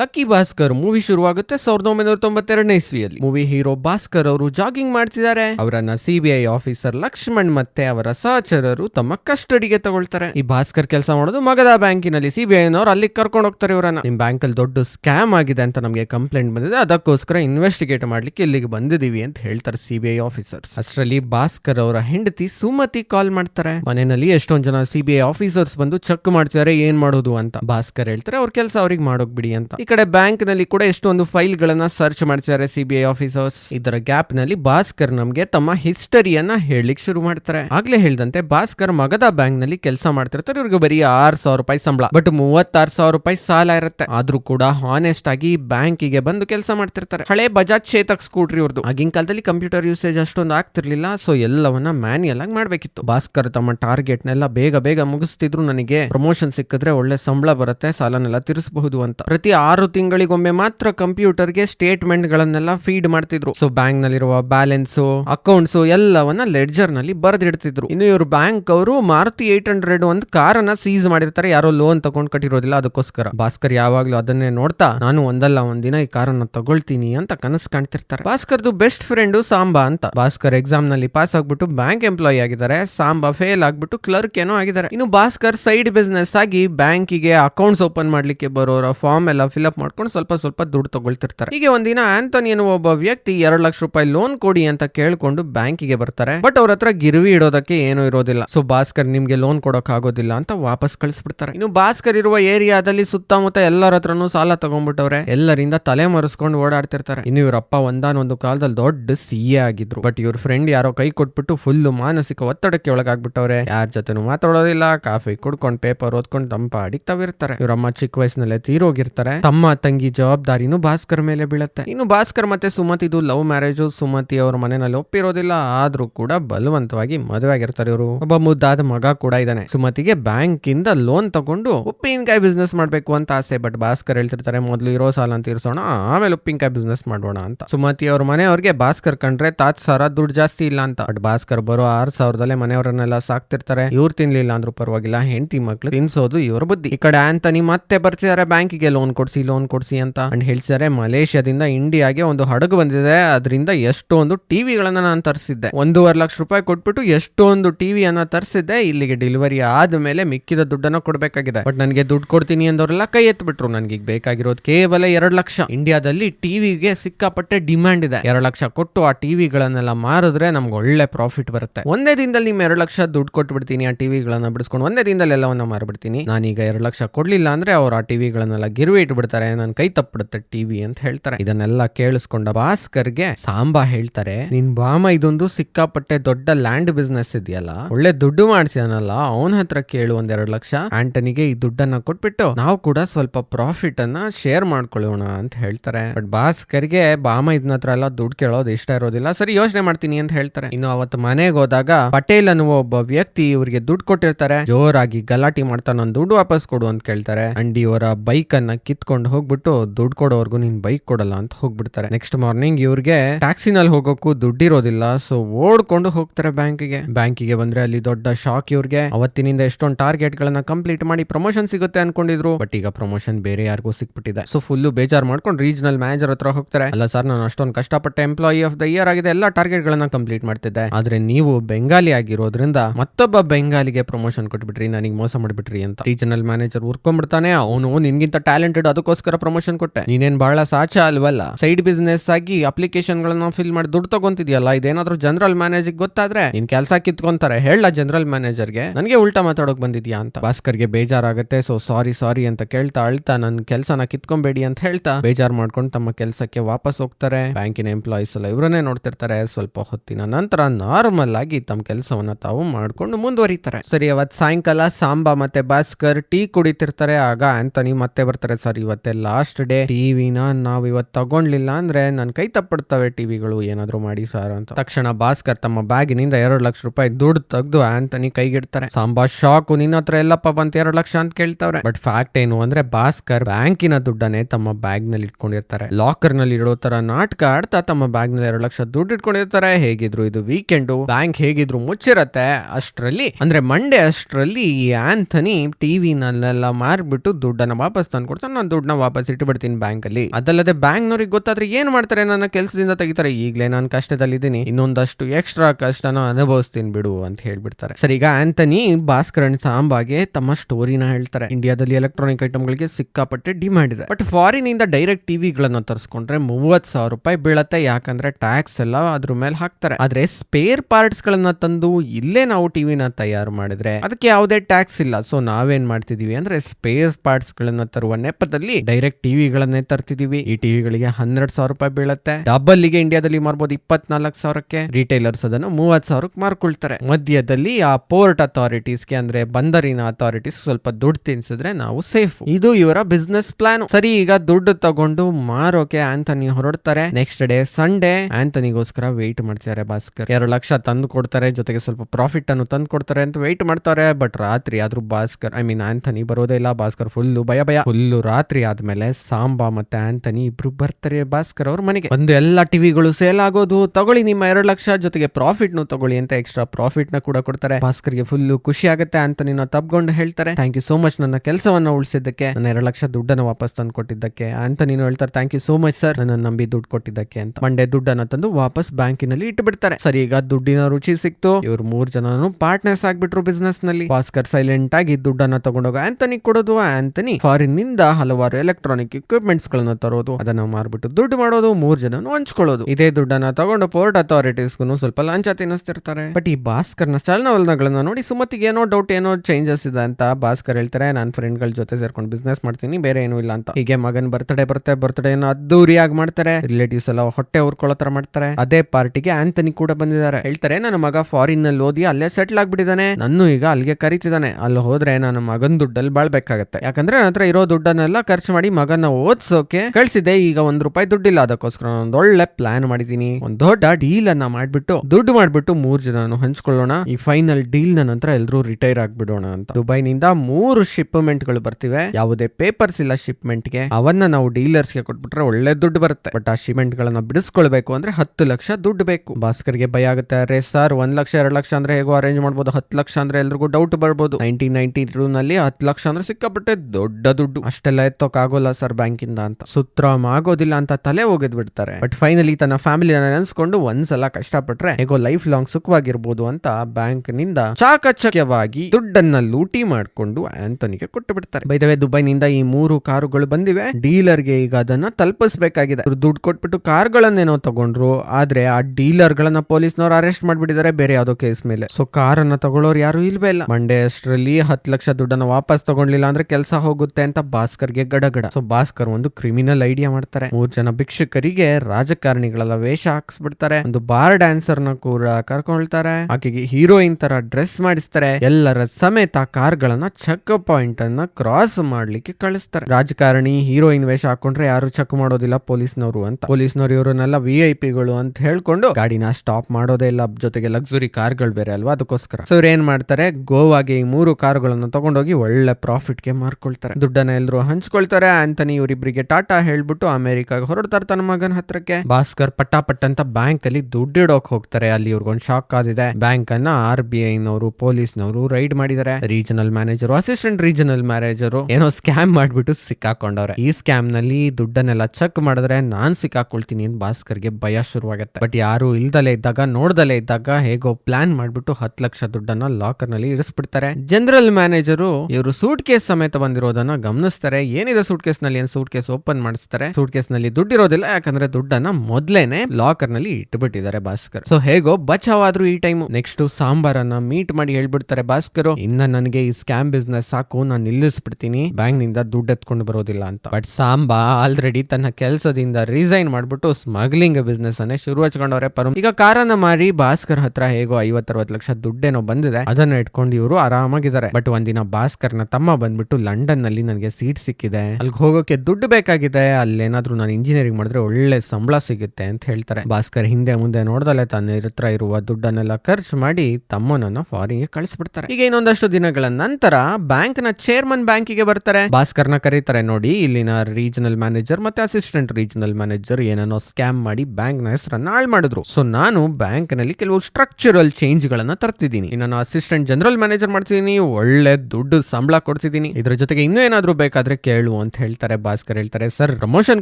Lucky Bhaskar movie ಶುರುವಾಗುತ್ತೆ ಸಾವಿರದ ಒಂಬೈನೂರ ತೊಂಬತ್ತೆರಡನೇ ಇಸ್ವಿಯಲ್ಲಿ. ಮೂವಿ ಹೀರೋ ಭಾಸ್ಕರ್ ಅವರು ಜಾಗಿಂಗ್ ಮಾಡ್ತಿದ್ದಾರೆ. ಅವರನ್ನ ಸಿಬಿಐ ಆಫೀಸರ್ ಲಕ್ಷ್ಮಣ್ ಮತ್ತೆ ಅವರ ಸಹಚರರು ತಮ್ಮ ಕಸ್ಟಡಿಗೆ ತಗೊಳ್ತಾರೆ. ಈ ಭಾಸ್ಕರ್ ಕೆಲಸ ಮಾಡೋದು ಮಗದ ಬ್ಯಾಂಕಿನಲ್ಲಿ. ಸಿಬಿಐ ನವರು ಅಲ್ಲಿ ಕರ್ಕೊಂಡು ಹೋಗ್ತಾರೆ ಇವರನ್ನ. ನಿಮ್ ಬ್ಯಾಂಕ್ ಅಲ್ಲಿ ದೊಡ್ಡ ಸ್ಕ್ಯಾಮ್ ಆಗಿದೆ ಅಂತ ನಮಗೆ ಕಂಪ್ಲೇಂಟ್ ಬಂದಿದೆ. ಅದಕ್ಕೋಸ್ಕರ ಇನ್ವೆಸ್ಟಿಗೇಟ್ ಮಾಡ್ಲಿಕ್ಕೆ ಇಲ್ಲಿಗೆ ಬಂದಿದೀವಿ ಅಂತ ಹೇಳ್ತಾರೆ ಸಿಬಿಐ ಆಫೀಸರ್ಸ್ ಅಷ್ಟರಲ್ಲಿ ಭಾಸ್ಕರ್ ಅವರ ಹೆಂಡತಿ ಸುಮತಿ ಕಾಲ್ ಮಾಡ್ತಾರೆ. ಮನೆಯಲ್ಲಿ ಎಷ್ಟೊಂದ್ ಜನ ಸಿಬಿಐ ಆಫೀಸರ್ಸ್ ಬಂದು ಚೆಕ್ ಮಾಡ್ತಿದ್ದಾರೆ. ಏನ್ ಮಾಡೋದು ಅಂತ. ಭಾಸ್ಕರ್ ಹೇಳ್ತಾರೆ, ಅವ್ರ ಕೆಲಸ ಅವ್ರಿಗೆ ಮಾಡೋಕ್ ಬಿಡಿ ಅಂತ. ಈ ಕಡೆ ಬ್ಯಾಂಕ್ನಲ್ಲಿ ಕೂಡ ಎಷ್ಟೊಂದು ಫೈಲ್ ಗಳನ್ನ ಸರ್ಚ್ ಮಾಡ್ತಿದ್ದಾರೆ ಸಿಬಿಐ ಆಫೀಸರ್ಸ್. ಇದರ ಗ್ಯಾಪ್ನಲ್ಲಿ ಭಾಸ್ಕರ್ ನಮ್ಗೆ ತಮ್ಮ ಹಿಸ್ಟರಿಯನ್ನ ಹೇಳಲಿಕ್ಕೆ ಶುರು ಮಾಡ್ತಾರೆ. ಆಗ್ಲೇ ಹೇಳ್ದಂತೆ ಭಾಸ್ಕರ್ ಮಗದ ಬ್ಯಾಂಕ್ನಲ್ಲಿ ಕೆಲಸ ಮಾಡ್ತಿರ್ತಾರೆ. ಇವ್ರಿಗೆ ಬರೀ ಆರ್ ಸಾವಿರ ರೂಪಾಯಿ ಸಂಬಳ, ಬಟ್ ಮೂವತ್ತಾರು ಸಾವಿರ ರೂಪಾಯಿ ಸಾಲ ಇರುತ್ತೆ. ಆದ್ರೂ ಕೂಡ ಹಾನೆಸ್ಟ್ ಆಗಿ ಬ್ಯಾಂಕಿಗೆ ಬಂದು ಕೆಲಸ ಮಾಡ್ತಿರ್ತಾರೆ. ಹಳೆ ಬಜಾಜ್ ಚೇತಕ್ ಸ್ಕೂಟ್ರಿ ಇವ್ರದ್ದು ಆಗಿನ ಕಾಲದಲ್ಲಿ ಕಂಪ್ಯೂಟರ್ ಯೂಸೇಜ್ ಅಷ್ಟೊಂದು ಆಗ್ತಿರ್ಲಿಲ್ಲ ಸೊ ಎಲ್ಲವನ್ನ ಮ್ಯಾನ್ಯಲ್ ಆಗಿ ಮಾಡ್ಬೇಕಿತ್ತು. ಭಾಸ್ಕರ್ ತಮ್ಮ ಟಾರ್ಗೆಟ್ ನೆಲ್ಲ ಬೇಗ ಬೇಗ ಮುಗಿಸ್ತಿದ್ರು ನನಗೆ. ಪ್ರಮೋಷನ್ ಸಿಕ್ಕಿದ್ರೆ ಒಳ್ಳೆ ಸಂಬಳ ಬರುತ್ತೆ, ಸಾಲನೆಲ್ಲ ತಿರ್ಸಬಹುದು ಅಂತ. ಪ್ರತಿ ತಿಂಗಳಿಗೊಮ್ಮೆ ಮಾತ್ರ ಕಂಪ್ಯೂಟರ್ಗೆ ಸ್ಟೇಟ್ಮೆಂಟ್ ಗಳನ್ನೆಲ್ಲ ಫೀಡ್ ಮಾಡ್ತಿದ್ರು. ಸೊ ಬ್ಯಾಂಕ್ ನಲ್ಲಿರುವ ಬ್ಯಾಲೆನ್ಸ್, ಅಕೌಂಟ್ಸ್ ಎಲ್ಲವನ್ನ ಲೆಡ್ಜರ್ನಲ್ಲಿ ಬರೆದಿಡ್ತಿದ್ರು. ಇನ್ನು ಇವರು ಬ್ಯಾಂಕ್ ಅವರು ಮಾರುತಿ ಏಟ್ ಹಂಡ್ರೆಡ್ ಒಂದು ಕಾರನ್ನ ಸೀಸ್ ಮಾಡಿರ್ತಾರೆ. ಯಾರೋ ಲೋನ್ ತಗೊಂಡ್ ಕಟ್ಟಿರೋದಿಲ್ಲ. ಅದಕ್ಕೋಸ್ಕರ. ಭಾಸ್ಕರ್ ಯಾವಾಗ್ಲೂ ಅದನ್ನೇ ನೋಡ್ತಾ, ನಾನು ಒಂದಲ್ಲ ಒಂದಿನ ಈ ಕಾರನ್ನ ತಗೊಳ್ತೀನಿ ಅಂತ ಕನಸು ಕಾಣ್ತಿರ್ತಾರೆ. ಭಾಸ್ಕರ್ದು ಬೆಸ್ಟ್ ಫ್ರೆಂಡ್ ಸಾಂಬಾ ಅಂತ. ಭಾಸ್ಕರ್ ಎಕ್ಸಾಮ್ನಲ್ಲಿ ಪಾಸ್ ಆಗ್ಬಿಟ್ಟು ಬ್ಯಾಂಕ್ ಎಂಪ್ಲಾಯಿ ಆಗಿದ್ದಾರೆ. ಸಾಂಬಾ ಫೇಲ್ ಆಗ್ಬಿಟ್ಟು ಕ್ಲರ್ಕ್ ಏನೋ ಆಗಿದ್ದಾರೆ. ಇನ್ನು ಭಾಸ್ಕರ್ ಸೈಡ್ ಬಿಸ್ನೆಸ್ ಆಗಿ ಬ್ಯಾಂಕಿಗೆ ಅಕೌಂಟ್ಸ್ ಓಪನ್ ಮಾಡ್ಲಿಕ್ಕೆ ಬರೋರ ಫಾರ್ಮ್ ಎಲ್ಲ ಫಿಲ್ಅಪ್ ಮಾಡ್ಕೊಂಡು ಸ್ವಲ್ಪ ಸ್ವಲ್ಪ ದುಡ್ಡು ತಗೊಳ್ತಿರ್ತಾರೆ. ಹೀಗೆ ಒಂದಿನ ಆಂಥನಿ ಎನ್ನುವ ಒಬ್ಬ ವ್ಯಕ್ತಿ ಎರಡು ಲಕ್ಷ ರೂಪಾಯಿ ಲೋನ್ ಕೊಡಿ ಅಂತ ಕೇಳ್ಕೊಂಡು ಬ್ಯಾಂಕಿಗೆ ಬರ್ತಾರೆ. ಬಟ್ ಅವ್ರ ಹತ್ರ ಗಿರ್ವಿ ಇಡೋದಕ್ಕೆ ಏನೂ ಇರೋದಿಲ್ಲ. ಸೊ ಭಾಸ್ಕರ್ ನಿಮ್ಗೆ ಲೋನ್ ಕೊಡೋಕ್ ಆಗೋದಿಲ್ಲ ಅಂತ ವಾಪಸ್ ಕಳಿಸ್ಬಿಡ್ತಾರೆ. ಇನ್ನು ಭಾಸ್ಕರ್ ಇರುವ ಏರಿಯಾದಲ್ಲಿ ಸುತ್ತಮುತ್ತ ಎಲ್ಲರ ಹತ್ರನೂ ಸಾಲ ತಗೊಂಡ್ಬಿಟ್ಟವ್ರೆ. ಎಲ್ಲರಿಂದ ತಲೆ ಮರೆಸ್ಕೊಂಡು ಓಡಾಡ್ತಿರ್ತಾರೆ. ಇನ್ನು ಇವರಪ್ಪ ಒಂದಾನೊಂದು ಕಾಲದಲ್ಲಿ ದೊಡ್ಡ ಸಿ ಆಗಿದ್ರು. ಬಟ್ ಇವ್ರ ಫ್ರೆಂಡ್ ಯಾರೋ ಕೈ ಕೊಟ್ಬಿಟ್ಟು ಫುಲ್ ಮಾನಸಿಕ ಒತ್ತಡಕ್ಕೆ ಒಳಗಾಗ್ಬಿಟ್ಟವ್ರೆ. ಯಾರ ಜೊತೆನೂ ಮಾತಾಡೋದಿಲ್ಲ. ಕಾಫಿ ಕುಡ್ಕೊಂಡು ಪೇಪರ್ ಓದ್ಕೊಂಡು ತಂಪ ಅಡಿಕ್ತಾವಿರ್ತಾರೆ ಇವ್ರಮ್ಮ ಚಿಕ್ಕ ವಯಸ್ಸಿನಲ್ಲೇ ತೀರೋಗಿರ್ತಾರೆ. ತಮ್ಮ ತಂಗಿ ಜವಾಬ್ದಾರಿನೂ ಭಾಸ್ಕರ್ ಮೇಲೆ ಬೀಳುತ್ತೆ. ಇನ್ನು ಭಾಸ್ಕರ್ ಮತ್ತೆ ಸುಮತಿದು ಲವ್ ಮ್ಯಾರೇಜ್, ಸುಮತಿ ಅವ್ರ ಮನೆಯಲ್ಲಿ ಒಪ್ಪಿರೋದಿಲ್ಲ ಆದ್ರೂ ಕೂಡ ಬಲವಂತವಾಗಿ ಮದುವೆ ಆಗಿರ್ತಾರೆ ಇವರು. ಒಬ್ಬ ಮುದ್ದಾದ ಮಗ ಕೂಡ ಇದ್ದಾನೆ ಸುಮತಿಗೆ ಬ್ಯಾಂಕ್ ಇಂದ ಲೋನ್ ತಗೊಂಡು ಉಪ್ಪಿನಕಾಯಿ ಬಿಸ್ನೆಸ್ ಮಾಡ್ಬೇಕು ಅಂತ ಆಸೆ ಬಟ್ ಭಾಸ್ಕರ್ ಹೇಳ್ತಿರ್ತಾರೆ, ಮೊದಲು ಇರೋ ಸಾಲ ಅಂತ ಇರ್ಸೋಣ, ಆಮೇಲೆ ಉಪ್ಪಿನಕಾಯಿ ಬಿಸ್ನೆಸ್ ಮಾಡೋಣ ಅಂತ. ಸುಮತಿ ಅವ್ರ ಮನೆಯವ್ರಿಗೆ ಭಾಸ್ಕರ್ ಕಂಡ್ರೆ ತಾತ್ ಸಾರ ದುಡ್ಡು ಜಾಸ್ತಿ ಇಲ್ಲ ಅಂತ. ಬಟ್ ಭಾಸ್ಕರ್ ಬರೋ ಆರ್ ಸಾವಿರದಲ್ಲೇ ಮನೆಯವರನ್ನೆಲ್ಲ ಸಾಕ್ತಿರ್ತಾರೆ. ಇವ್ರು ತಿನ್ಲಿಲ್ಲ ಅಂದ್ರೂ ಪರವಾಗಿಲ್ಲ, ಹೆಂಡತಿ ಮಕ್ಳು ತಿನ್ಸೋದು ಇವ್ರ ಬುದ್ಧಿ. ಈ ಕಡೆ ಆಂತನಿ ಮತ್ತೆ ಬರ್ತಿದ್ದಾರೆ ಬ್ಯಾಂಕಿಗೆ ಲೋನ್ ಕೊಡ್ಸಿ ಲೋನ್ ಕೊಡಿಸಿ ಅಂತ ಅಂಡ್ ಹೇಳ್ತಾರೆ ಮಲೇಷ್ಯಾದಿಂದ ಇಂಡಿಯಾಗೆ ಒಂದು ಹಡಗು ಬಂದಿದೆ. ಅದರಿಂದ ಎಷ್ಟೊಂದು ಟಿವಿಗಳನ್ನ ನಾನು ತರಿಸಿದ್ದೆ. ಒಂದೂವರೆ ಲಕ್ಷ ರೂಪಾಯಿ ಕೊಟ್ಬಿಟ್ಟು ಎಷ್ಟೊಂದು ಟಿವಿಯನ್ನ ತರಿಸಿದ್ದೆ. ಇಲ್ಲಿಗೆ ಡೆಲಿವರಿ ಆದ್ಮೇಲೆ ಮಿಕ್ಕಿದ ದುಡ್ಡನ್ನ ಕೊಡಬೇಕಾಗಿದೆ. ಬಟ್ ನನಗೆ ದುಡ್ಡು ಕೊಡ್ತೀನಿ ಅಂದವರೆಲ್ಲ ಕೈ ಎತ್ಬಿಟ್ರು. ನನಗೆ ಈಗ ಬೇಕಾಗಿರೋದು ಕೇವಲ ಎರಡು ಲಕ್ಷ. ಇಂಡಿಯಾದಲ್ಲಿ ಟಿವಿಗೆ ಸಿಕ್ಕಾಪಟ್ಟೆ ಡಿಮ್ಯಾಂಡ್ ಇದೆ. ಎರಡು ಲಕ್ಷ ಕೊಟ್ಟು ಆ ಟಿವಿಗಳನ್ನೆಲ್ಲ ಮಾರಿದ್ರೆ ನಮ್ಗೆ ಒಳ್ಳೆ ಪ್ರಾಫಿಟ್ ಬರುತ್ತೆ. ಒಂದೇ ದಿನದಲ್ಲಿ ನಿಮ್ ಎರಡು ಲಕ್ಷ ದುಡ್ಡು ಕೊಟ್ಬಿಡ್ತೀನಿ. ಆ ಟಿವಿಗಳನ್ನ ಬಿಡಿಸ್ಕೊಂಡು ಒಂದೇ ದಿನದಲ್ಲಿ ಎಲ್ಲವನ್ನ ಮಾರ್ಬಿಡ್ತೀನಿ. ನಾನೀಗ ಎರಡು ಲಕ್ಷ ಕೊಡ್ಲಿಲ್ಲ ಅಂದ್ರೆ ಅವ್ರು ಆ ಟಿವಿಗಳನ್ನೆಲ್ಲ ಗಿರ್ವಿ ಇಟ್ಬಿಡ್ತಾರೆ. ನನ್ನ ಕೈ ತಪ್ಪಿಡುತ್ತೆ ಟಿವಿ ಅಂತ ಹೇಳ್ತಾರೆ. ಇದನ್ನೆಲ್ಲ ಕೇಳಿಸ್ಕೊಂಡ ಭಾಸ್ಕರ್ಗೆ ಸಾಂಬಾ ಹೇಳ್ತಾರೆ, ನಿನ್ ಬಾಮ ಇದೊಂದು ಸಿಕ್ಕಾಪಟ್ಟೆ ದೊಡ್ಡ ಲ್ಯಾಂಡ್ ಬಿಸ್ನೆಸ್ ಇದೆಯಲ್ಲ, ಒಳ್ಳೆ ದುಡ್ಡು ಮಾಡ್ಸಿದಾನಲ್ಲ, ಅವನ ಹತ್ರ ಕೇಳು ಒಂದೆರಡು ಲಕ್ಷ, ಆಂಟನಿಗೆ ಈ ದುಡ್ಡನ್ನ ಕೊಟ್ಬಿಟ್ಟು ನಾವು ಕೂಡ ಸ್ವಲ್ಪ ಪ್ರಾಫಿಟ್ ಅನ್ನ ಶೇರ್ ಮಾಡ್ಕೊಳ್ಳೋಣ ಅಂತ ಹೇಳ್ತಾರೆ. ಬಟ್ ಭಾಸ್ಕರ್ಗೆ ಬಾಮ ಇದನ್ನ ಹತ್ರ ಎಲ್ಲ ದುಡ್ಡು ಕೇಳೋದು ಇಷ್ಟ ಇರೋದಿಲ್ಲ, ಸರಿ ಯೋಚನೆ ಮಾಡ್ತೀನಿ ಅಂತ ಹೇಳ್ತಾರೆ. ಇನ್ನು ಅವತ್ತು ಮನೆಗೆ ಹೋದಾಗ ಪಟೇಲ್ ಅನ್ನುವ ಒಬ್ಬ ವ್ಯಕ್ತಿ ಇವರಿಗೆ ದುಡ್ಡು ಕೊಟ್ಟಿರ್ತಾರೆ, ಜೋರಾಗಿ ಗಲಾಟಿ ಮಾಡ್ತಾ ದುಡ್ಡು ವಾಪಸ್ ಕೊಡು ಅಂತ ಕೇಳ್ತಾರೆ. ಅಂಡಿ ಇವರ ಬೈಕ್ ಅನ್ನ ಕಿತ್ಕೊಂಡು ಹೋಗ್ಬಿಟ್ಟು ದುಡ್ಡು ಕೊಡೋವರೆಗೂ ನೀನ್ ಬೈಕ್ ಕೊಡಲ್ಲ ಅಂತ ಹೋಗ್ಬಿಡ್ತಾರೆ. ನೆಕ್ಸ್ಟ್ ಮಾರ್ನಿಂಗ್ ಇವ್ರಿಗೆ ಟ್ಯಾಕ್ಸಿನಲ್ಲಿ ಹೋಗೋಕ್ಕೂ ದುಡ್ಡಿರೋದಿಲ್ಲ ಸೊ ಓಡ್ಕೊಂಡು ಹೋಗ್ತಾರೆ ಬ್ಯಾಂಕಿಗೆ ಬ್ಯಾಂಕಿಗೆ ಬಂದ್ರೆ ಅಲ್ಲಿ ದೊಡ್ಡ ಶಾಕ್ ಇವ್ರಿಗೆ. ಅವತ್ತಿನಿಂದ ಎಷ್ಟೊಂದು ಟಾರ್ಗೆಟ್ ಗಳನ್ನ ಕಂಪ್ಲೀಟ್ ಮಾಡಿ ಪ್ರಮೋಷನ್ ಸಿಗುತ್ತೆ ಅನ್ಕೊಂಡಿದ್ರು. ಬಟ್ ಈಗ ಪ್ರಮೋಷನ್ ಬೇರೆ ಯಾರಿಗೂ ಸಿಕ್ಬಿಟ್ಟಿದೆ. ಸೊ ಫುಲ್ ಬೇಜಾರ್ ಮಾಡ್ಕೊಂಡು ರೀಜನಲ್ ಮ್ಯಾನೇಜರ್ ಹತ್ರ ಹೋಗ್ತಾರೆ. ಅಲ್ಲ ಸರ್ ನಾನು ಅಷ್ಟೊಂದು ಕಷ್ಟಪಟ್ಟ ಎಂಪ್ಲಾಯಿ ಆಫ್ ದ ಇಯರ್ ಆಗಿದೆ, ಎಲ್ಲ ಟಾರ್ಗೆಟ್ ಗಳನ್ನ ಕಂಪ್ಲೀಟ್ ಮಾಡ್ತಿದ್ದೆ. ಆದ್ರೆ ನೀವು ಬೆಂಗಾಲಿ ಆಗಿರೋದ್ರಿಂದ ಮತ್ತೊಬ್ಬ ಬೆಂಗಾಲಿಗೆ ಪ್ರಮೋಷನ್ ಕೊಟ್ಬಿಟ್ರಿ, ನನಗೆ ಮೋಸ ಮಾಡ್ಬಿಟ್ರಿ ಅಂತ. ರೀಜನಲ್ ಮ್ಯಾನೇಜರ್ ಉರ್ಕೊಂಡ್ಬಿಡ್ತಾನೆ ಅವನು ನಿನ್ಗಿಂತ ಟ್ಯಾಲೆಂಟೆಡ್ ಅದಕ್ಕೋಸ್ಕರ ಪ್ರಮೋಷನ್ ಕೊಟ್ಟೆ. ನೀನೇನ್ ಬಹಳ ಸಾಚ ಅಲ್ವಲ್ಲ? ಸೈಡ್ ಬಿಸ್ನೆಸ್ ಆಗಿ ಅಪ್ಲಿಕೇಶನ್ ಗಳನ್ನ ಫಿಲ್ ಮಾಡಿ ದುಡ್ಡು ತಗೊಂತಿದ್ಯಲ್ಲ ಇದೇನಾದ್ರೂ ಜನರಲ್ ಮ್ಯಾನೇಜರ್ ಗೊತ್ತಾದ್ರೆ ನಿನ್ ಕೆಲಸ ಕಿತ್ಕೊಂತಾರೆ ಹೇಳ ಜನರಲ್ ಮ್ಯಾನೇಜರ್ಗೆ ನನಗೆ ಉಲ್ಟಾ ಮಾತಾಡೋಕ್ ಬಂದಿದ್ಯಾ? ಅಂತ. ಭಾಸ್ಕರ್ಗೆ ಬೇಜಾರಾಗುತ್ತೆ ಸೊ ಸಾರಿ ಸಾರಿ ಅಂತ ಕೇಳ್ತಾ ಅಳ್ತಾ ನನ್ನ ಕೆಲಸನ ಕಿತ್ಕೊಂಬೇಡಿ ಅಂತ ಹೇಳ್ತಾ ಬೇಜಾರ್ ಮಾಡ್ಕೊಂಡು ತಮ್ಮ ಕೆಲಸಕ್ಕೆ ವಾಪಸ್ ಹೋಗ್ತಾರೆ. ಬ್ಯಾಂಕಿನ ಎಂಪ್ಲಾಯೀಸ್ ಎಲ್ಲ ಇವರನ್ನೇ ನೋಡ್ತಿರ್ತಾರೆ. ಸ್ವಲ್ಪ ಹೊತ್ತಿನ ನಂತರ ನಾರ್ಮಲ್ ಆಗಿ ತಮ್ಮ ಕೆಲಸವನ್ನ ತಾವು ಮಾಡ್ಕೊಂಡು ಮುಂದುವರಿತಾರೆ. ಸರಿ ಅವತ್ ಸಾಯಂಕಾಲ ಸಾಂಬಾ ಮತ್ತೆ ಭಾಸ್ಕರ್ ಟೀ ಕುಡಿತಿರ್ತಾರೆ. ಆಗ ಆಂಟನಿ ಮತ್ತೆ ಬರ್ತಾರೆ. ಸರ್ ಇವತ್ತೆ ಲಾಸ್ಟ್ ಡೇ ಟಿವಿನ ನಾವ್ ಇವತ್ ತಗೊಂಡ್ಲಿಲ್ಲ ಅಂದ್ರೆ ನನ್ ಕೈ ತಪ್ಪಿಡ್ತವೆ ಟಿವಿಗಳು ಏನಾದ್ರು ಮಾಡಿ ಸರ್ ಅಂತ. ತಕ್ಷಣ ಭಾಸ್ಕರ್ ತಮ್ಮ ಬ್ಯಾಗಿನಿಂದ ಎರಡು ಲಕ್ಷ ರೂಪಾಯಿ ದುಡ್ಡು ತೆಗೆದು ಕೈಗೆ ಕೈಗಿಡ್ತಾರೆ. ಸಾಂಬಾ ಶಾಕ್ ನಿನ್ನ ಹತ್ರ ಎಲ್ಲಪ್ಪ ಬಂತ ಎರಡು ಲಕ್ಷ ಅಂತ ಕೇಳ್ತಾವ್ರೆ. ಬಟ್ ಫ್ಯಾಕ್ಟ್ ಏನು ಅಂದ್ರೆ ಭಾಸ್ಕರ್ ಬ್ಯಾಂಕಿನ ದುಡ್ಡನ್ನೇ ತಮ್ಮ ಬ್ಯಾಗ್ನಲ್ಲಿ ಇಟ್ಕೊಂಡಿರ್ತಾರೆ. ಲಾಕರ್ನಲ್ಲಿ ಇಡೋ ತರ ನಾಟಕ ಆಡ್ತಾ ತಮ್ಮ ಬ್ಯಾಗ್ನಲ್ಲಿ ಎರಡು ಲಕ್ಷ ದುಡ್ಡು ಇಟ್ಕೊಂಡಿರ್ತಾರೆ. ಹೇಗಿದ್ರು ಇದು ವೀಕೆಂಡ್ ಬ್ಯಾಂಕ್ ಹೇಗಿದ್ರು ಮುಚ್ಚಿರತ್ತೆ ಅಷ್ಟರಲ್ಲಿ. ಅಂದ್ರೆ ಮಂಡೆ ಅಷ್ಟರಲ್ಲಿ ಈ ಆಂಥನಿ ಟಿವಿ ನಲ್ಲೆಲ್ಲ ಮಾರ್ಬಿಟ್ಟು ದುಡ್ಡನ್ನ ವಾಪಸ್ ತಂದ್ಕೊಡ್ತಾನೆ. ನಾನು ದುಡ್ಡು ದುಡ್ಡನ್ನ ವಾಪಸ್ ಇಟ್ಟುಬಿಡ್ತೀನಿ ಬ್ಯಾಂಕ್ ಅಲ್ಲಿ ಅದಲ್ಲದೆ ಬ್ಯಾಂಕ್ ನವ್ರಿಗೆ ಗೊತ್ತಾದ್ರೆ ಏನ್ ಮಾಡ್ತಾರೆ ನನ್ನ ಕೆಲಸದಿಂದ ತೆಗಿತಾರೆ? ಈಗಲೇ ನಾನು ಕಷ್ಟದಲ್ಲಿದ್ದೀನಿ. ಇನ್ನೊಂದಷ್ಟು ಎಕ್ಸ್ಟ್ರಾ ಕಷ್ಟನ ಅನುಭವಿಸ್ತೀನಿ ಬಿಡು ಅಂತ ಹೇಳ್ಬಿಡ್ತಾರೆ. ಸರಿ, ಈಗ ಆಂಥನಿ ಅಂಡ್ ಸಾಂಬಾಗೆ ತಮ್ಮ ಸ್ಟೋರಿನ ಹೇಳ್ತಾರೆ. ಇಂಡಿಯಾದಲ್ಲಿ ಎಲೆಕ್ಟ್ರಾನಿಕ್ ಐಟಮ್ಗಳಿಗೆ ಸಿಕ್ಕಾಪಟ್ಟೆ ಡಿಮ್ಯಾಂಡ್ ಇದೆ. ಬಟ್ ಫಾರಿನ್ ಇಂದ ಡೈರೆಕ್ಟ್ ಟಿವಿಗಳನ್ನು ತರಿಸ್ಕೊಂಡ್ರೆ ಮೂವತ್ ಸಾವಿರ ರೂಪಾಯಿ ಬೀಳತ್ತೆ. ಯಾಕಂದ್ರೆ ಟ್ಯಾಕ್ಸ್ ಎಲ್ಲ ಅದ್ರ ಮೇಲೆ ಹಾಕ್ತಾರೆ. ಆದ್ರೆ ಸ್ಪೇರ್ ಪಾರ್ಟ್ಸ್ ಗಳನ್ನ ತಂದು ಇಲ್ಲೇ ನಾವು ಟಿವಿನ ತಯಾರು ಮಾಡಿದ್ರೆ ಅದಕ್ಕೆ ಯಾವುದೇ ಟ್ಯಾಕ್ಸ್ ಇಲ್ಲ. ಸೊ ನಾವೇನ್ ಮಾಡ್ತಿದೀವಿ ಅಂದ್ರೆ ಸ್ಪೇರ್ ಪಾರ್ಟ್ಸ್ ಗಳನ್ನ ತರುವ ನೆಪದಲ್ಲಿ ಡೈರೆಕ್ಟ್ ಟಿವಿಗಳನ್ನೇ ತರ್ತಿದೀವಿ. ಈ ಟಿವಿಗಳಿಗೆ ಹನ್ನೆರಡು ಸಾವಿರ ರೂಪಾಯಿ ಬೀಳುತ್ತೆ. ಡಬಲ್ಗೆ ಇಂಡಿಯಾದಲ್ಲಿ ಮಾರ್ಬೋದು ಇಪ್ಪತ್ನಾಲ್ಕು ಸಾವಿರಕ್ಕೆ. ರಿಟೈಲರ್ಸ್ ಅದನ್ನು ಮೂವತ್ ಸಾವಿರಕ್ಕೆ ಮಾರ್ಕೊಳ್ತಾರೆ. ಮಧ್ಯದಲ್ಲಿ ಆ ಪೋರ್ಟ್ ಅಥಾರಿಟೀಸ್ಗೆ ಅಂದ್ರೆ ಬಂದರಿನ ಅಥಾರಿಟೀಸ್ ಸ್ವಲ್ಪ ದುಡ್ಡು ತಿನ್ಸಿದ್ರೆ ನಾವು ಸೇಫ್ ಇದು ಇವರ ಬಿಸ್ನೆಸ್ ಪ್ಲಾನ್ ಸರಿ, ಈಗ ದುಡ್ಡು ತಗೊಂಡು ಮಾರೋಕೆ ಆಂಥನಿ ಹೊರಡ್ತಾರೆ. ನೆಕ್ಸ್ಟ್ ಡೇ ಸಂಡೇ ಆಂಥನಿಗೋಸ್ಕರ ವೆಯ್ಟ್ ಮಾಡ್ತಿದ್ದಾರೆ ಭಾಸ್ಕರ್. ಎರಡು ಲಕ್ಷ ತಂದು ಕೊಡ್ತಾರೆ, ಜೊತೆಗೆ ಸ್ವಲ್ಪ ಪ್ರಾಫಿಟ್ ಅನ್ನು ತಂದು ಕೊಡ್ತಾರೆ ಅಂತ ವೆಯ್ಟ್ ಮಾಡ್ತಾರೆ. ಬಟ್ ರಾತ್ರಿ ಆದ್ರೂ ಭಾಸ್ಕರ್ ಐ ಮೀನ್ ಆಂಥನಿ ಬರೋದೇ ಇಲ್ಲ. ಭಾಸ್ಕರ್ ಫುಲ್ಲು ಭಯ ಭಯ. ಫುಲ್ಲು ರಾತ್ರಿ ಆದ್ಮೇಲೆ ಸಾಂಬಾ ಮತ್ತೆ ಆಂಥನಿ ಇಬ್ರು ಬರ್ತಾರೆ ಭಾಸ್ಕರ್ ಅವ್ರ ಮನೆಗೆ. ಒಂದು ಎಲ್ಲ ಟಿವಿಗಳು ಸೇಲ್ ಆಗೋದು, ತಗೊಳ್ಳಿ, ನಿಮ್ಮ ಎರಡು ಲಕ್ಷ ಜೊತೆಗೆ ಪ್ರಾಫಿಟ್ ನು ತಗೊಳ್ಳಿ ಅಂತ ಎಕ್ಸ್ಟ್ರಾ ಪ್ರಾಫಿಟ್ನ ಕೂಡ ಕೊಡ್ತಾರೆ. ಭಾಸ್ಕರ್ಗೆ ಫುಲ್ ಖುಷಿ ಆಗುತ್ತೆ ಆಂಟನಿನ ತಬ್ಕೊಂಡು ಹೇಳ್ತಾರೆ. ಥ್ಯಾಂಕ್ ಯು ಸೋ ಮಚ್ ನನ್ನ ಕೆಲಸವನ್ನ ಉಳಿಸಿದ್ದಕ್ಕೆ, ನನ್ನ ಎರಡು ಲಕ್ಷ ದುಡ್ಡನ್ನ ವಾಪಸ್ ತಂದು ಕೊಟ್ಟಿದ್ದಕ್ಕೆ. ಆಂಥನಿನು ಹೇಳ್ತಾರೆ thank you so much sir ನನ್ನ ನಂಬಿ ದುಡ್ಡು ಕೊಟ್ಟಿದ್ದಕ್ಕೆ ಅಂತ. ಮಂಡೆ ದುಡ್ಡನ್ನ ತಂದು ವಾಪಸ್ ಬ್ಯಾಂಕಿನಲ್ಲಿ ಇಟ್ಟು ಬಿಡ್ತಾರೆ ಸರಿ, ಈಗ ದುಡ್ಡಿನ ರುಚಿ ಸಿಕ್ತು. ಇವ್ರು ಮೂರ್ ಜನನು ಪಾರ್ಟ್ನರ್ಸ್ ಆಗ್ಬಿಟ್ರು ಬಿಸ್ನೆಸ್ನಲ್ಲಿ. ಭಾಸ್ಕರ್ ಸೈಲೆಂಟ್ ಆಗಿ ದುಡ್ಡನ್ನ ತಗೊಂಡೋಗ ಆಂಟನಿ ಕೊಡೋದು ಆಂಟನಿ ಫಾರಿನ್ನಿಂದ ಹಲವಾರು ಎಲೆಕ್ಟ್ರಾನಿಕ್ ಇಕ್ವಿಪ್ಮೆಂಟ್ಸ್ ಗಳನ್ನ ತರೋದು, ಅದನ್ನ ಮಾರ್ಬಿಟ್ಟು ದುಡ್ಡು ಮಾಡೋದು, ಮೂರ್ ಜನನು ಹಂಚ್ಕೊಳ್ಳೋದು. ಇದೇ ದುಡ್ಡನ್ನ ತಗೊಂಡು ಪೋರ್ಟ್ ಅಥಾರಿಟೀಸ್ಗೂ ಸ್ವಲ್ಪ ಲಂಚ ತಿನ್ನಿಸ್ತಿರ್ತಾರೆ. ಬಟ್ ಈ ಭಾಸ್ಕರ್ನ ಚಲನವಲನಗಳನ್ನ ನೋಡಿ ಸುಮತಿಗೆ ಏನೋ ಡೌಟ್ ಏನೋ ಚೇಂಜಸ್ ಇದೆ ಅಂತ ಭಾಸ್ಕರ್ ಹೇಳ್ತಾರೆ. ನಾನು ಫ್ರೆಂಡ್ಗಳ ಜೊತೆ ಸೇರ್ಕೊಂಡು ಬಿಸ್ನೆಸ್ ಮಾಡ್ತೀನಿ, ಬೇರೆ ಏನೂ ಇಲ್ಲ ಅಂತ. ಹೀಗೆ ಮಗನ್ ಬರ್ತ್ಡೇ ಬರುತ್ತೆ ಬರ್ತ್ಡೇ ಏನೋ ಅದ್ದೂರಿಯಾಗಿ ಮಾಡ್ತಾರೆ. ರಿಲೇಟಿವ್ಸ್ ಎಲ್ಲ ಹೊಟ್ಟೆ ಉರ್ಕೊಳ್ಳೋ ತರ ಮಾಡ್ತಾರೆ. ಅದೇ ಪಾರ್ಟಿಗೆ ಆಂಥನಿ ಕೂಡ ಬಂದಿದ್ದಾರೆ. ಹೇಳ್ತಾರೆ, ನನ್ನ ಮಗ ಫಾರಿನ್ನಲ್ಲಿ ಓದಿ ಅಲ್ಲೇ ಸೆಟ್ಲ್ ಆಗ್ಬಿಟ್ಟಿದ್ದಾನೆ. ನನ್ನ ಈಗ ಅಲ್ಲಿಗೆ ಕರಿತಿದ್ದಾನೆ. ಅಲ್ಲಿ ಹೋದ್ರೆ ನನ್ನ ಮಗನ್ ದುಡ್ಡಲ್ಲಿ ಬಾಳ್ಬೇಕಾಗತ್ತೆ. ಯಾಕಂದ್ರೆ ನನ್ನ ಹತ್ರ ಇರೋ ದುಡ್ಡನ್ನೆಲ್ಲ ಖರ್ಚು ಮಾಡಿ ಮಗನ ಓದ್ಸೋಕೆ ಕಳ್ಸಿದೆ ಈಗ ಒಂದ್ ರೂಪಾಯಿ ದುಡ್ಡಿಲ್ಲ. ಅದಕ್ಕೋಸ್ಕರ ಒಂದ್ ಒಳ್ಳೆ ಪ್ಲಾನ್ ಮಾಡಿದೀನಿ ಒಂದ್ ದೊಡ್ಡ ಡೀಲ್ ಅನ್ನ ಮಾಡ್ಬಿಟ್ಟು ದುಡ್ಡು ಮಾಡ್ಬಿಟ್ಟು ಮೂರ್ ಜನನು ಹಂಚ್ಕೊಳ್ಳೋಣ. ಈ ಫೈನಲ್ ಡೀಲ್ನ ನಂತರ ಎಲ್ಲರೂ ರಿಟೈರ್ ಆಗ್ಬಿಡೋಣ ಅಂತ. ದುಬೈನಿಂದ ಮೂರು ಶಿಪ್ಮೆಂಟ್ಗಳು ಬರ್ತಿವೆ. ಯಾವುದೇ ಪೇಪರ್ಸ್ ಇಲ್ಲ ಶಿಪ್ಮೆಂಟ್ಗೆ. ಅವನ್ನ ನಾವು ಡೀಲರ್ಸ್ಗೆ ಕೊಟ್ಬಿಟ್ರೆ ಒಳ್ಳೆ ದುಡ್ಡು ಬರುತ್ತೆ. ಬಟ್ ಆ ಶಿಪ್ಮೆಂಟ್ ಗಳನ್ನ ಬಿಡಿಸ್ಕೊಳ್ಬೇಕು ಅಂದ್ರೆ ಹತ್ತು ಲಕ್ಷ ದುಡ್ಡು ಬೇಕು. ಭಾಸ್ಕರ್ಗೆ ಭಯ ಆಗುತ್ತೆ. ಅರೆ ಸರ್ ಒಂದ್ ಲಕ್ಷ, ಎರಡು ಲಕ್ಷ ಅಂದ್ರೆ ಹೇಗೋ ಅರೇಂಜ್ ಮಾಡ್ಬೋದು. ಹತ್ತು ಲಕ್ಷ ಅಂದ್ರೆ ಎಲ್ರಿಗೂ ಡೌಟ್ ಬರ್ಬೋದು. ನೈನ್ಟೀನ್ ನೈನ್ಟಿ ಟೂ ನಲ್ಲಿ ಹತ್ತು ಲಕ್ಷ ಅಂದ್ರೆ ಸಿಕ್ಕಾಪಟ್ಟೆ ದೊಡ್ಡ ದುಡ್ಡು. ಅಷ್ಟೆಲ್ಲ ಎತ್ತೋಕ್ ಆಗೋಲ್ಲ ಸರ್ ಬ್ಯಾಂಕ್ ಇಂದ ಅಂತ. ಸುತ್ರಾಮ್ ಆಗೋದಿಲ್ಲ ಅಂತ ತಲೆ ಹೋಗಿದ್ ಬಿಡ್ತಾರೆ. ಬಟ್ ಫೈನಲಿ ತನ್ನ ಫ್ಯಾಮಿಲಿ ನೆನೆಸ್ಕೊಂಡು ಒಂದ್ಸಲ ಕಷ್ಟಪಟ್ರೆ ಹೇಗೋ ಲೈಫ್ ಲಾಂಗ್ ಸುಖವಾಗಿರ್ಬೋದು ಅಂತ ಬ್ಯಾಂಕ್ನಿಂದ ಚಾಕಚಕ್ಯವಾಗಿ ದುಡ್ಡನ್ನ ಲೂಟಿ ಮಾಡ್ಕೊಂಡು ಆಂಥನಿಗೆ ಕೊಟ್ಟು ಬಿಡ್ತಾರೆ. ಬೈದವೆ ದುಬೈನಿಂದ ಈ ಮೂರು ಕಾರುಗಳು ಬಂದಿವೆ. ಡೀಲರ್ಗೆ ಈಗ ಅದನ್ನ ತಲುಪಿಸಬೇಕಾಗಿದೆ. ದುಡ್ಡು ಕೊಟ್ಬಿಟ್ಟು ಕಾರ್ಗಳನ್ನೇನೋ ತಗೊಂಡ್ರು, ಆದ್ರೆ ಆ ಡೀಲರ್ ಗಳನ್ನ ಪೊಲೀಸ್ನವ್ರು ಅರೆಸ್ಟ್ ಮಾಡ್ಬಿಟ್ಟಿದ್ದಾರೆ ಬೇರೆ ಯಾವ್ದೋ ಕೇಸ್ ಮೇಲೆ. ಸೊ ಕಾರನ್ನ ತಗೊಳ್ಳೋರು ಯಾರು ಇಲ್ವೇ ಇಲ್ಲ. ಮಂಡೇ ಅಷ್ಟರಲ್ಲಿ ಹತ್ತು ಲಕ್ಷ ದುಡ್ಡನ್ನ ವಾಪಸ್ ತಗೊಂಡ್ಲಿಲ್ಲ ಅಂದ್ರೆ ಕೆಲಸ ಹೋಗುತ್ತೆ ಅಂತ ಭಾಸ್ಕರ್ಗೆ ಗಡಗಡ. ಸೊ ಭಾಸ್ಕರ್ ಒಂದು ಕ್ರಿಮಿನಲ್ ಐಡಿಯಾ ಮಾಡ್ತಾರೆ. ಮೂರ್ ಜನ ಭಿಕ್ಷಕರಿಗೆ ರಾಜಕಾರಣಿಗಳೆಲ್ಲ ವೇಷ ಹಾಕ್ಸ್ಬಿಡ್ತಾರೆ. ಒಂದು ಬಾರ್ ಡ್ಯಾನ್ಸರ್ನ ಕೂಡ ಕರ್ಕೊಳ್ತಾರೆ ಆಕೆಗೆ ಹೀರೋಯಿನ್ ತರ ಡ್ರೆಸ್ ಮಾಡಿಸ್ತಾರೆ. ಎಲ್ಲರ ಸಮೇತ ಕಾರ್ ಗಳನ್ನ ಚೆಕ್ ಪಾಯಿಂಟ್ ಅನ್ನ ಕ್ರಾಸ್ ಮಾಡ್ಲಿಕ್ಕೆ ಕಳಿಸ್ತಾರೆ. ರಾಜಕಾರಣಿ ಹೀರೋಯಿನ್ ವೇಷ ಹಾಕೊಂಡ್ರೆ ಯಾರು ಚೆಕ್ ಮಾಡೋದಿಲ್ಲ ಪೊಲೀಸ್ನವರು ಅಂತ. ಪೊಲೀಸ್ನವರು ಇವರನ್ನೆಲ್ಲ ವಿ ಐ ಪಿಗಳು ಅಂತ ಹೇಳ್ಕೊಂಡು ಗಾಡಿನ ಸ್ಟಾಪ್ ಮಾಡೋದೇ ಇಲ್ಲ. ಜೊತೆಗೆ ಲಕ್ಸುರಿ ಕಾರ್ಗಳು ಬೇರೆ ಅಲ್ವಾ? ಅದಕ್ಕೋಸ್ಕರ. ಸೊ ಇವ್ರು ಏನ್ ಮಾಡ್ತಾರೆ? ಗೋವಾಗೆ ಈ ಮೂರು ಕಾರುಗಳನ್ನು ತಗೊಂಡೋಗಿ ಒಳ್ಳೆ ಪ್ರಾಫಿಟ್ಗೆ ಮಾರ್ಕೊಳ್ತಾರೆ. ದುಡ್ಡನ್ನ ಎಲ್ಲರೂ ಹಂಚ್ಕೊಳ್ತಾರೆ. ಆಂಥನಿ ಇವರಿಬ್ಬರಿಗೆ ಟಾಟಾ ಹೇಳ್ಬಿಟ್ಟು ಅಮೆರಿಕಾಗ ಹೊರಡ್ತಾರೆ ತನ್ನ ಮಗನ ಹತ್ರಕ್ಕೆ. ಭಾಸ್ಕರ್ ಪಟ್ಟ ಅಂತ ಬ್ಯಾಂಕ್ ಅಲ್ಲಿ ದುಡ್ಡಿಡೋಕ್ ಹೋಗ್ತಾರೆ. ಅಲ್ಲಿ ಇವ್ರಿಗೊಂದು ಶಾಕ್ ಆಗಿದೆ. ಬ್ಯಾಂಕ್ ಅನ್ನ ಆರ್ ಬಿ ಐ ನವರು ಪೊಲೀಸ್ ನವರು ರೈಡ್ ಮಾಡಿದ್ದಾರೆ. Regional manager, assistant regional manager ಏನೋ ಸ್ಕ್ಯಾಮ್ ಮಾಡ್ಬಿಟ್ಟು ಸಿಕ್ಕಾಕೊಂಡವ್ರೆ. ಈ ಸ್ಕ್ಯಾಮ್ನಲ್ಲಿ ದುಡ್ಡನ್ನೆಲ್ಲ ಚೆಕ್ ಮಾಡಿದ್ರೆ ನಾನ್ ಸಿಕ್ಕಾಕೊಳ್ತೀನಿ ಅಂತ ಭಾಸ್ಕರ್ಗೆ ಭಯ ಶುರುವಾಗುತ್ತೆ. ಬಟ್ ಯಾರು ಇಲ್ದಲೇ ಇದ್ದಾಗ, ನೋಡ್ದಲೇ ಇದ್ದಾಗ ಹೇಗೋ ಪ್ಲಾನ್ ಮಾಡ್ಬಿಟ್ಟು ಹತ್ತು ಲಕ್ಷ ದುಡ್ಡನ್ನ ಲಾಕರ್ನಲ್ಲಿ ಇರಿಸ್ಬಿಡ್ತಾರೆ. ಜನರಲ್ ಮ್ಯಾನೇಜರು ಇವರು ಸೂಟ್ ಕೇಸ್ ಸಮೇತ ಬಂದಿರೋದನ್ನ ಗಮನಿಸ್ತಾರೆ. ಏನಿದೆ ಸೂಟ್ ಕೇಸ್ನಲ್ಲಿ ಏನ್ ಸೂಟ್ ಕೇಸ್ ಓಪನ್ ಮಾಡಿಸ್ತಾರೆ? ಸೂಟ್ ಕೇಸ್ನಲ್ಲಿ ದುಡ್ಡಿರೋದಿಲ್ಲ, ಯಾಕಂದ್ರೆ ದುಡ್ಡನ್ನ ಮೊದ್ಲೇನೆ ಲಾಕರ್ನಲ್ಲಿ ಇಟ್ಬಿಟ್ಟಿದ್ದಾರೆ ಭಾಸ್ಕರ್. ಸೊ ಹೇಗೋ ಬಚಾವಾದ್ರು ಈ ಟೈಮ್. ನೆಕ್ಸ್ಟ್ ಸಾಂಬಾರನ್ನ ಮೀಟ್ ಮಾಡಿ ಹೇಳ್ಬಿಡ್ತಾರೆ ಭಾಸ್ಕರ್. ಇನ್ನ ನನಗೆ ಈ ಸ್ಕ್ಯಾಮ್ ಬಿಸ್ನೆಸ್ ಸಾಕು, ನಾನು ನಿಲ್ಲಿಸ್ಬಿಡ್ತೀನಿ. ಬ್ಯಾಂಕ್ನಿಂದ ದುಡ್ಡು ಎತ್ಕೊಂಡು ಬರೋದಿಲ್ಲ ಅಂತ. ಬಟ್ ಸಾಂಬಾ ಆಲ್ರೆಡಿ ತನ್ನ ಕೆಲಸದಿಂದ ರಿಸೈನ್ ಮಾಡ್ಬಿಟ್ಟು ಸ್ಮಗ್ಲಿಂಗ್ ಬಿಸ್ನೆಸ್ ಅನ್ನೇ ಶುರು ಹಚ್ಕೊಂಡವ್ರೆ ಪರಂ ಈಗ ಕಾರನ್ನ ಮಾರಿ ಭಾಸ್ಕರ್ ಹತ್ರ ಹೇಗೋ ಐವತ್ತರವತ್ತು ಲಕ್ಷ ದುಡ್ಡೇನೋ ಬಂದಿದೆ. ಅದನ್ನ ಇಟ್ಕೊಂಡು ಇವರು ಆರಾಮಾಗಿದ್ದಾರೆ. ಬಟ್ ಒಂದಿನ ಭಾಸ್ಕರ್ನ ತಮ್ಮ ಬಂದ್ಬಿಟ್ಟು ಲಂಡನ್ನಲ್ಲಿ ನನಗೆ ಸೀಟ್ ಸಿಕ್ಕಿದೆ. ಅಲ್ಲಿಗೆ ಹೋಗೋಕೆ ದುಡ್ಡು ಬೇಕಾಗಿದೆ, ಅಲ್ಲೇನಾದ್ರೂ ನಾನು ಇಂಜಿನಿಯರಿಂಗ್ ಮಾಡಿದ್ರೆ ಒಳ್ಳೆ ಸಂಬಳ ಸಿಗುತ್ತೆ ಅಂತ ಹೇಳ್ತಾರೆ. ಭಾಸ್ಕರ್ ಹಿಂದೆ ಮುಂದೆ ನೋಡ್ದಲೆ ತನ್ನ ಹತ್ರ ಇರುವ ದುಡ್ಡನ್ನೆಲ್ಲ ಖರ್ಚು ಮಾಡಿ ತಮ್ಮನನ್ನ ಫಾರಿನ್ಗೆ ಕಳಿಸ್ಬಿಡ್ತಾರೆ. ಈಗ ಇನ್ನೊಂದಷ್ಟು ದಿನಗಳ ನಂತರ ಬ್ಯಾಂಕ್ನ ಚೇರ್ಮನ್ ಬ್ಯಾಂಕಿಗೆ ಬರ್ತಾರೆ. ಭಾಸ್ಕರ್ನ ಕರೀತಾರೆ, ನೋಡಿ, ಇಲ್ಲಿನ ರೀಜನಲ್ ಮ್ಯಾನೇಜರ್ ಮತ್ತೆ ಅಸಿಸ್ಟೆಂಟ್ ರೀಜನಲ್ ಮ್ಯಾನೇಜರ್ ಏನನ್ನೋ ಸ್ಕ್ಯಾಮ್ ಮಾಡಿ ಬ್ಯಾಂಕ್ನ ಹೆಸರನ್ನ ಹಾಳು ಮಾಡಿದ್ರು. ಸೊ ನಾನು ಬ್ಯಾಂಕ್ನಲ್ಲಿ ಕೆಲವು ಸ್ಟ್ರಕ್ಚರಲ್ ಚೇಂಜ್ ಗಳನ್ನ ತರ್ತಿದ್ದೀನಿ. ನಾನು ಅಸಿಸ್ಟೆಂಟ್ ಜನರಲ್ ಮ್ಯಾನೇಜರ್ ಮಾಡ್ತಿದ್ದೀನಿ, ಒಳ್ಳೆ ದುಡ್ಡು ಸಂಬಳ ಕೊಡ್ತಿದ್ದೀನಿ. ಇದ್ರ ಜೊತೆಗೆ ಇನ್ನೂ ಏನಾದ್ರೂ ಬೇಕಾದ್ರೆ ಕೇಳು. ಕೇಳು ಅಂತ ಹೇಳ್ತಾರೆ, ಭಾಸ್ಕರ್ ಹೇಳ್ತಾರೆ, ಸರ್, ಪ್ರಮೋಷನ್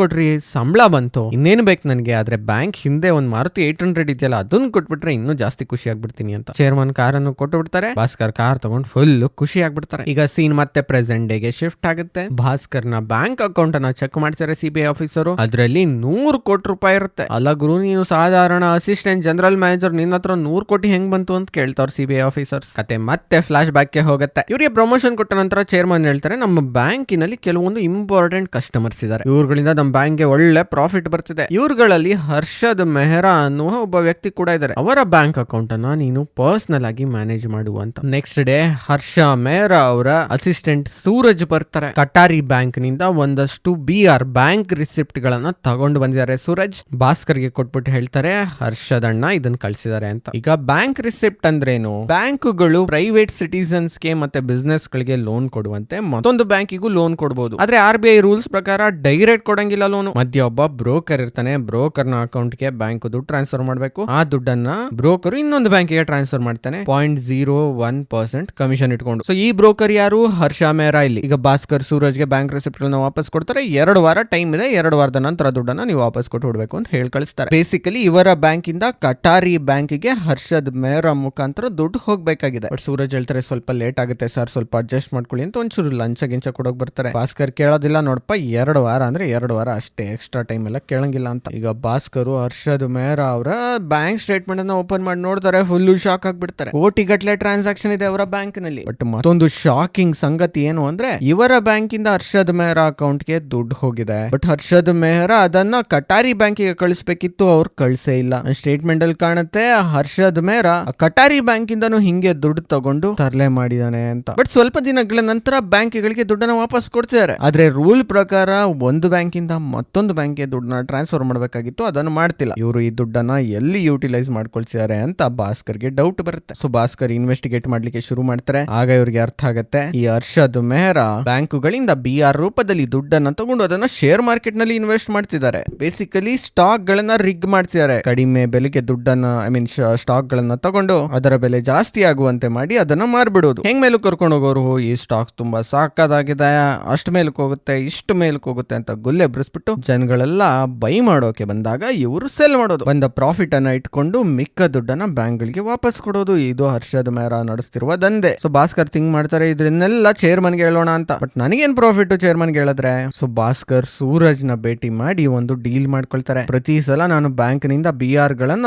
ಕೊಟ್ರಿ, ಸಂಬಳ ಬಂತು. ಇನ್ನೇನು ಬೇಕು ನನಗೆ? ಆದ್ರೆ ಬ್ಯಾಂಕ್ ಹಿಂದೆ ಒಂದು ಮಾರುತಿ ಏಟ್ ಹಂಡ್ರೆಡ್ ಇದೆಯಲ್ಲ ಅದನ್ನ ಕೊಟ್ಬಿಟ್ರೆ ಇನ್ನೂ ಜಾಸ್ತಿ ಖುಷಿ ಆಗ್ಬಿಡ್ತೀನಿ ಅಂತ. ಚೇರ್ಮನ್ ಕಾರನ್ನು ಕೊಟ್ಟು ಬಿಡ್ತಾರೆ ಭಾಸ್ಕರ್ ಕಾರ್ ತಗೊಂಡು ಫುಲ್ ಖುಷಿ ಆಗ್ಬಿಡ್ತಾರೆ. ಈಗ ಸೀನ್ ಮತ್ತೆ ಪ್ರೆಸೆಂಟ್ ಡೇಗೆ ಶಿಫ್ಟ್ ಆಗುತ್ತೆ. ಭಾಸ್ಕರ್ನ ಬ್ಯಾಂಕ್ ಅಕೌಂಟ್ ಅನ್ನ ಚೆಕ್ ಮಾಡ್ತಾರೆ ಸಿಬಿಐ ಆಫೀಸರ್ ಅದ್ರಲ್ಲಿ ನೂರು ಕೋಟಿ ರೂಪಾಯಿ ಇರುತ್ತೆ. ಅಲ್ಲ ಗುರು ನೀನು ಸಾಧಾರಣ ಅಸಿಸ್ಟೆಂಟ್ ಜನರಲ್ ಮ್ಯಾನೇಜರ್ ನಿನ್ನ ಹತ್ರ ನೂರು ಕೋಟಿ ಹೆಂಗ್ ಬಂತು ಅಂತ ಕೇಳ್ತಾರೆ ಸಿಬಿಐ ಆಫೀಸರ್ಸ್ ಕತೆ ಮತ್ತೆ ಫ್ಲಾಶ್ ಬ್ಯಾಕ್ಗೆ ಹೋಗುತ್ತೆ. ಇವರಿಗೆ ಪ್ರಮೋಷನ್ ಕೊಟ್ಟ ನಂತರ ಚೇರ್ಮನ್ ಹೇಳ್ತಾರೆ, ನಮ್ಮ ಬ್ಯಾಂಕಿನಲ್ಲಿ ಕೆಲವೊಂದು ಇಂಪಾರ್ಟೆಂಟ್ ಕಸ್ಟಮರ್ಸ್ ಇದ್ದಾರೆ ಇವ್ರುಗಳಿಂದ ನಮ್ಮ ಬ್ಯಾಂಕ್ಗೆ ಒಳ್ಳೆ ಪ್ರಾಫಿಟ್ ಬರ್ತಿದೆ. ಇವ್ರುಗಳಲ್ಲಿ ಹರ್ಷದ್ ಮೆಹ್ರಾ ಅನ್ನುವ ಒಬ್ಬ ವ್ಯಕ್ತಿ ಕೂಡ ಇದ್ದಾರೆ ಅವರ ಬ್ಯಾಂಕ್ ಅಕೌಂಟ್ ಅನ್ನ ನೀನು ಪರ್ಸನಲ್ ಆಗಿ ಮ್ಯಾನೇಜ್ ಮಾಡುವಂತ ನೆಕ್ಸ್ಟ್ ಡೇ ಹರ್ಷ ಮೆಹ್ರಾ ಅವರ ಅಸಿಸ್ಟೆಂಟ್ ಸೂರಜ್ ಬರ್ತಾರೆ. ಕಟಾರಿ ಬ್ಯಾಂಕ್ನಿಂದ ಒಂದಷ್ಟು ಬಿ ಆರ್ ಬ್ಯಾಂಕ್ ರಿಸಿಪ್ಟ್ ಗಳನ್ನ ತಗೊಂಡು ಬಂದಿದ್ದಾರೆ. ಸೂರಜ್, ಭಾಸ್ಕರ್ಗೆ ಕೊಟ್ಬಿಟ್ಟು ಹೇಳ್ತಾರೆ ಹರ್ಷದಣ್ಣ ಇದನ್ನ ಕಳ್ಸಿದ್ದಾರೆ ಅಂತ. ಈಗ ಬ್ಯಾಂಕ್ ರಿಸಿಪ್ಟ್ ಅಂದ್ರೇನು? ಬ್ಯಾಂಕುಗಳು ಪ್ರೈವೇಟ್ ಸಿಟಿಸನ್ಸ್ಗೆ ಮತ್ತೆ ಬಿಸ್ನೆಸ್ ಗಳಿಗೆ ಲೋನ್ ಕೊಡುವಂತೆ ಮತ್ತೊಂದು ಬ್ಯಾಂಕಿಗೂ ಲೋನ್ ಕೊಡಬಹುದು ಆದ್ರೆ ಆರ್ ಬಿ ಐ ರೂಲ್ಸ್ ಪ್ರಕಾರ ಡೈರೆಕ್ಟ್ ಕೊಡಂಗಿಲ್ಲ ಲೋನ್. ಮಧ್ಯ ಒಬ್ಬ ಬ್ರೋಕರ್ ಇರ್ತಾನೆ ಬ್ರೋಕರ್ನ ಅಕೌಂಟ್ಗೆ ಬ್ಯಾಂಕ್ ದುಡ್ಡು ಟ್ರಾನ್ಸ್ಫರ್ ಮಾಡಬೇಕು. ಆ ದುಡ್ಡನ್ನ ಬ್ರೋಕರ್ ಇನ್ನೊಂದು ಬ್ಯಾಂಕಿಗೆ ಟ್ರಾನ್ಸ್ಫರ್ ಮಾಡ್ತಾನೆ. Point zero one percent commission ಇಟ್ಕೊಂಡು. ಸೊ ಈ ಬ್ರೋಕರ್ ಯಾರು? ಹರ್ಷ ಮೇರಾ ಇಲ್ಲಿ. ಈಗ ಭಾಸ್ಕರ್ ಸೂರಜ್ಗೆ ಬ್ಯಾಂಕ್ ರೆಸಿಪ್ಟ್ ಗಳನ್ನ ವಾಪಸ್ ಕೊಡ್ತಾರೆ. ಎರಡು ವಾರ ಟೈಮ್ ಇದೆ. ಎರಡು ವಾರದ ನಂತರ ದುಡ್ಡನ್ನ ನೀವು ವಾಪಸ್ ಕೊಟ್ಟು ಬಿಡ್ಬೇಕು ಅಂತ ಹೇಳಿ ಕಳಿಸ್ತಾರೆ. ಬೇಸಿಕಲಿ ಇವರ ಬ್ಯಾಂಕ್ ಇಂದ ಕಟಾರಿ ಬ್ಯಾಂಕಿಗೆ ಹರ್ಷದ್ ಮೇರ ಮುಖಾಂತರ ದುಡ್ಡು ಹೋಗ್ಬೇಕಾಗಿದೆ. ಬಟ್ ಸೂರಜ್ ಹೇಳ್ತಾರೆ, ಸ್ವಲ್ಪ ಲೇಟ್ ಆಗುತ್ತೆ ಸರ್. ಸ್ವಲ್ಪ ಅಡ್ಜಸ್ಟ್ ಮಾಡ್ಕೊಳ್ಳಿ ಅಂತ ಒಂಚೂರು ಲಂಚ ಗಿಂಚ ಕೊಡೋಕ್ ಬರ್ತಾರೆ. ಭಾಸ್ಕರ್ ಕೇಳೋದಿಲ್ಲ ನೋಡಪ್ಪ, ಎರಡು ವಾರ ಅಂದ್ರೆ ಎರಡು ವಾರ ಅಷ್ಟೇ ಎಕ್ಸ್ಟ್ರಾ ಟೈಮ್ ಎಲ್ಲ ಕೇಳಂಗಿಲ್ಲ ಅಂತ. ಈಗ ಭಾಸ್ಕರು, ಹರ್ಷದ್, ಮೇರ ಅವರ ಬ್ಯಾಂಕ್ ಸ್ಟೇಟ್ಮೆಂಟ್ ಅನ್ನ ಓಪನ್ ಮಾಡಿ ನೋಡ್ತಾರೆ ಫುಲ್ ಶಾಕ್ ಆಗ್ಬಿಡ್ತಾರೆ. ಕೋಟಿ ಗಟ್ಲೆ ಟ್ರಾನ್ಸಾಕ್ಷನ್ ಇದೆ ಅವರ ಬ್ಯಾಂಕ್ನಲ್ಲಿ. ಬಟ್ ಮತ್ತೊಂದು ಶಾಕಿಂಗ್ ಸಂಗತಿ ಏನು ಅಂದ್ರೆ, ಇವರ ಬ್ಯಾಂಕ್ ಇಂದ ಹರ್ಷದ್ ಮೆಹ್ರಾ ಅಕೌಂಟ್ಗೆ ದುಡ್ಡು ಹೋಗಿದೆ. ಬಟ್ ಹರ್ಷದ್ ಮೆಹ್ರಾ ಅದನ್ನ ಕಟಾರಿ ಬ್ಯಾಂಕಿಗೆ ಕಳಿಸ್ಬೇಕಿತ್ತು, ಅವ್ರು ಕಳ್ಸೇ ಇಲ್ಲ. ಸ್ಟೇಟ್ಮೆಂಟ್ ಅಲ್ಲಿ ಕಾಣುತ್ತೆ, ಹರ್ಷದ್ ಮೇರ ಕಟಾರಿ ಬ್ಯಾಂಕ್ ಇಂದನು ಹಿಂಗೆ ದುಡ್ಡು ತಗೊಂಡು ತರಲೆ ಮಾಡಿದಾನೆ ಅಂತ. ಬಟ್ ಸ್ವಲ್ಪ ದಿನಗಳ ನಂತರ ಬ್ಯಾಂಕ್ಗಳಿಗೆ ದುಡ್ಡನ್ನ ವಾಪಸ್ ಕೊಡ್ತಿದ್ದಾರೆ. ಆದ್ರೆ ರೂಲ್ ಪ್ರಕಾರ ಒಂದು ಬ್ಯಾಂಕಿಂದ ಮತ್ತೊಂದು ಬ್ಯಾಂಕ್ಗೆ ದುಡ್ಡನ್ನ ಟ್ರಾನ್ಸ್ಫರ್ ಮಾಡಬೇಕಾಗಿತ್ತು, ಅದನ್ನು ಮಾಡ್ತಿಲ್ಲ. ಇವರು ಈ ದುಡ್ಡನ್ನ ಎಲ್ಲಿ ಯೂಟಿಲೈಸ್ ಮಾಡ್ಕೊಳ್ತಿದ್ದಾರೆ ಅಂತ ಭಾಸ್ಕರ್ಗೆ ಡೌಟ್ ಬರುತ್ತೆ. ಸೊ ಭಾಸ್ಕರ್ ಇನ್ವೆಸ್ಟಿಗೇಟ್ ಮಾಡ್ಲಿಕ್ಕೆ ಶುರು ಮಾಡ್ತಾರೆ. ಆಗ ಇವರಿಗೆ ಅರ್ಥ ಆಗುತ್ತೆ, ಈ ಅರ್ಷದ್ ಮೆಹ್ರಾ ಬ್ಯಾಂಕುಗಳಿಂದ ಬಿ ಆರ್ ರೂಪದಲ್ಲಿ ದುಡ್ಡನ್ನ ತಗೊಂಡು ಅದನ್ನ ಶೇರ್ ಮಾರ್ಕೆಟ್ನಲ್ಲಿ ಇನ್ವೆಸ್ಟ್ ಮಾಡ್ತಿದ್ದಾರೆ. ಬೇಸಿಕಲಿ ಸ್ಟಾಕ್ ಗಳನ್ನ ರಿಗ್ ಮಾಡ್ತಿದ್ದಾರೆ. ಕಡಿಮೆ ಬೆಲೆಗೆ ದುಡ್ಡನ್ನ ಐ ಮೀನ್ ಸ್ಟಾಕ್ ಗಳನ್ನ ತಗೊಂಡು ಅದರ ಬೆಲೆ ಜಾಸ್ತಿ ಆಗುವಂತೆ ಮಾಡಿ ಅದನ್ನ ಮಾರ್ಬಿಡೋದು. ಹೆಂಗ್ ಮೇಲೂ ಕರ್ಕೊಂಡು ಹೋಗೋರು ಈ ಸ್ಟಾಕ್ ತುಂಬಾ ಸಾಕಾಗಿದೆ ಅಷ್ಟು ಹೋಗುತ್ತೆ, ಇಷ್ಟು ಮೇಲಕ್ಕೆ ಹೋಗುತ್ತೆ ಅಂತ ಗುಲ್ಲೆ ಬ್ರಿಸ್ಬಿಟ್ಟು ಜನಗಳೆಲ್ಲ ಬೈ ಮಾಡೋಕೆ ಬಂದಾಗ ಇವರು ಸೆಲ್ ಮಾಡೋದು. ಬಂದ ಪ್ರಾಫಿಟ್ ಅನ್ನ ಇಟ್ಕೊಂಡು ಮಿಕ್ಕ ದುಡ್ಡನ್ನ ಬ್ಯಾಂಕ್ ಗಳಿಗೆ ವಾಪಸ್ ಕೊಡೋದು. ಇದು ಹರ್ಷದ ಮೇರ ನಡೆಸ್ತಿರುವ ದಂಧೆ. ಸೊ ಭಾಸ್ಕರ್ ಥಿಂಕ್ ಮಾಡ್ತಾರೆ ಇದನ್ನೆಲ್ಲ ಚೇರ್ಮನ್ಗೆ ಹೇಳೋಣ ಅಂತ. ಬಟ್ ನನಗೇನ್ ಪ್ರಾಫಿಟ್ ಚೇರ್ಮನ್ಗೆ ಹೇಳಿದ್ರೆ? ಸೊ ಭಾಸ್ಕರ್ ಸೂರಜ್ನ ಭೇಟಿ ಮಾಡಿ ಒಂದು ಡೀಲ್ ಮಾಡ್ಕೊಳ್ತಾರೆ. ಪ್ರತಿ ಸಲ ನಾನು ಬ್ಯಾಂಕ್ನಿಂದ ಬಿ ಆರ್ ಗಳನ್ನ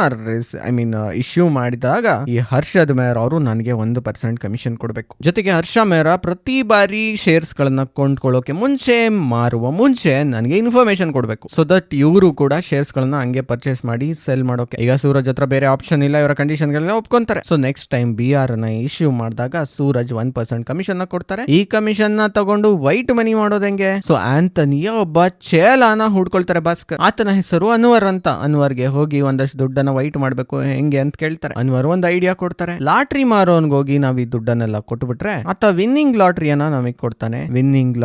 ಐ ಮೀನ್ ಇಶ್ಯೂ ಮಾಡಿದಾಗ ಈ ಹರ್ಷದ್ ಮೇರ್ ಅವರು ನನಗೆ ಒಂದು ಪರ್ಸೆಂಟ್ ಕಮಿಷನ್ ಕೊಡಬೇಕು. ಜೊತೆಗೆ ಹರ್ಷ ಮೇರ ಪ್ರತಿ ಬಾರಿ ಶೇರ್ಸ್ ಗಳನ್ನ ಕೊಂಡ್ಕೊಳ್ಳೋಕೆ ಮುಂಚೆ ಮಾರುವ ಮುಂಚೆ ನನಗೆ ಇನ್ಫಾರ್ಮೇಶನ್ ಕೊಡಬೇಕು. ಸೊ ದಟ್ ಇವರು ಕೂಡ ಶೇರ್ಸ್ ಗಳನ್ನ ಹಂಗೆ ಪರ್ಚೇಸ್ ಮಾಡಿ ಸೆಲ್ ಮಾಡೋಕೆ. ಈಗ ಸೂರಜ್ ಹತ್ರ ಬೇರೆ ಆಪ್ಷನ್ ಇಲ್ಲ, ಇವರ ಕಂಡೀಷನ್ಗಳನ್ನ ಒಪ್ಕೊಂತಾರೆ. ಸೊ ನೆಕ್ಸ್ಟ್ ಟೈಮ್ ಬಿ ಆರ್ನ ಇಶ್ಯೂ ಮಾಡಿದಾಗ ಸೂರಜ್ ಒನ್ ಪರ್ಸೆಂಟ್ ಕಮಿಷನ್ ಕೊಡ್ತಾರೆ. ಈ ಕಮಿಷನ್ನ ತಗೊಂಡು ವೈಟ್ ಮನಿ ಮಾಡೋದು ಹೆಂಗೆ? ಸೊ ಆಂಥನಿಯ ಒಬ್ಬ ಚೇಲಾನ ಹುಡ್ಕೊಳ್ತಾರೆ ಭಾಸ್ಕರ್. ಆತನ ಹೆಸರು ಅನ್ವರ್ ಅಂತ. ಅನ್ವರ್ಗೆ ಹೋಗಿ ಒಂದಷ್ಟು ದುಡ್ಡನ್ನ ವೈಟ್ ಮಾಡಬೇಕು ಹೆಂಗೆ ಅಂತ ಕೇಳ್ತಾರೆ. ಅನ್ವರ್ ಒಂದು ಐಡಿಯಾ ಕೊಡ್ತಾರೆ. ಲಾಟ್ರಿ ಮಾರೋನ್ಗೆ ಹೋಗಿ ನಾವ್ ಈ ದುಡ್ಡನ್ನೆಲ್ಲ ಕೊಟ್ಬಿಟ್ರೆ ಆತ ವಿನ್ನಿಂಗ್ ಲಾಟ್ರಿಯನ್ನ ನಮಗೆ ಕೊಡ್ತಾನೆ. ವಿನ್ನಿಂಗ್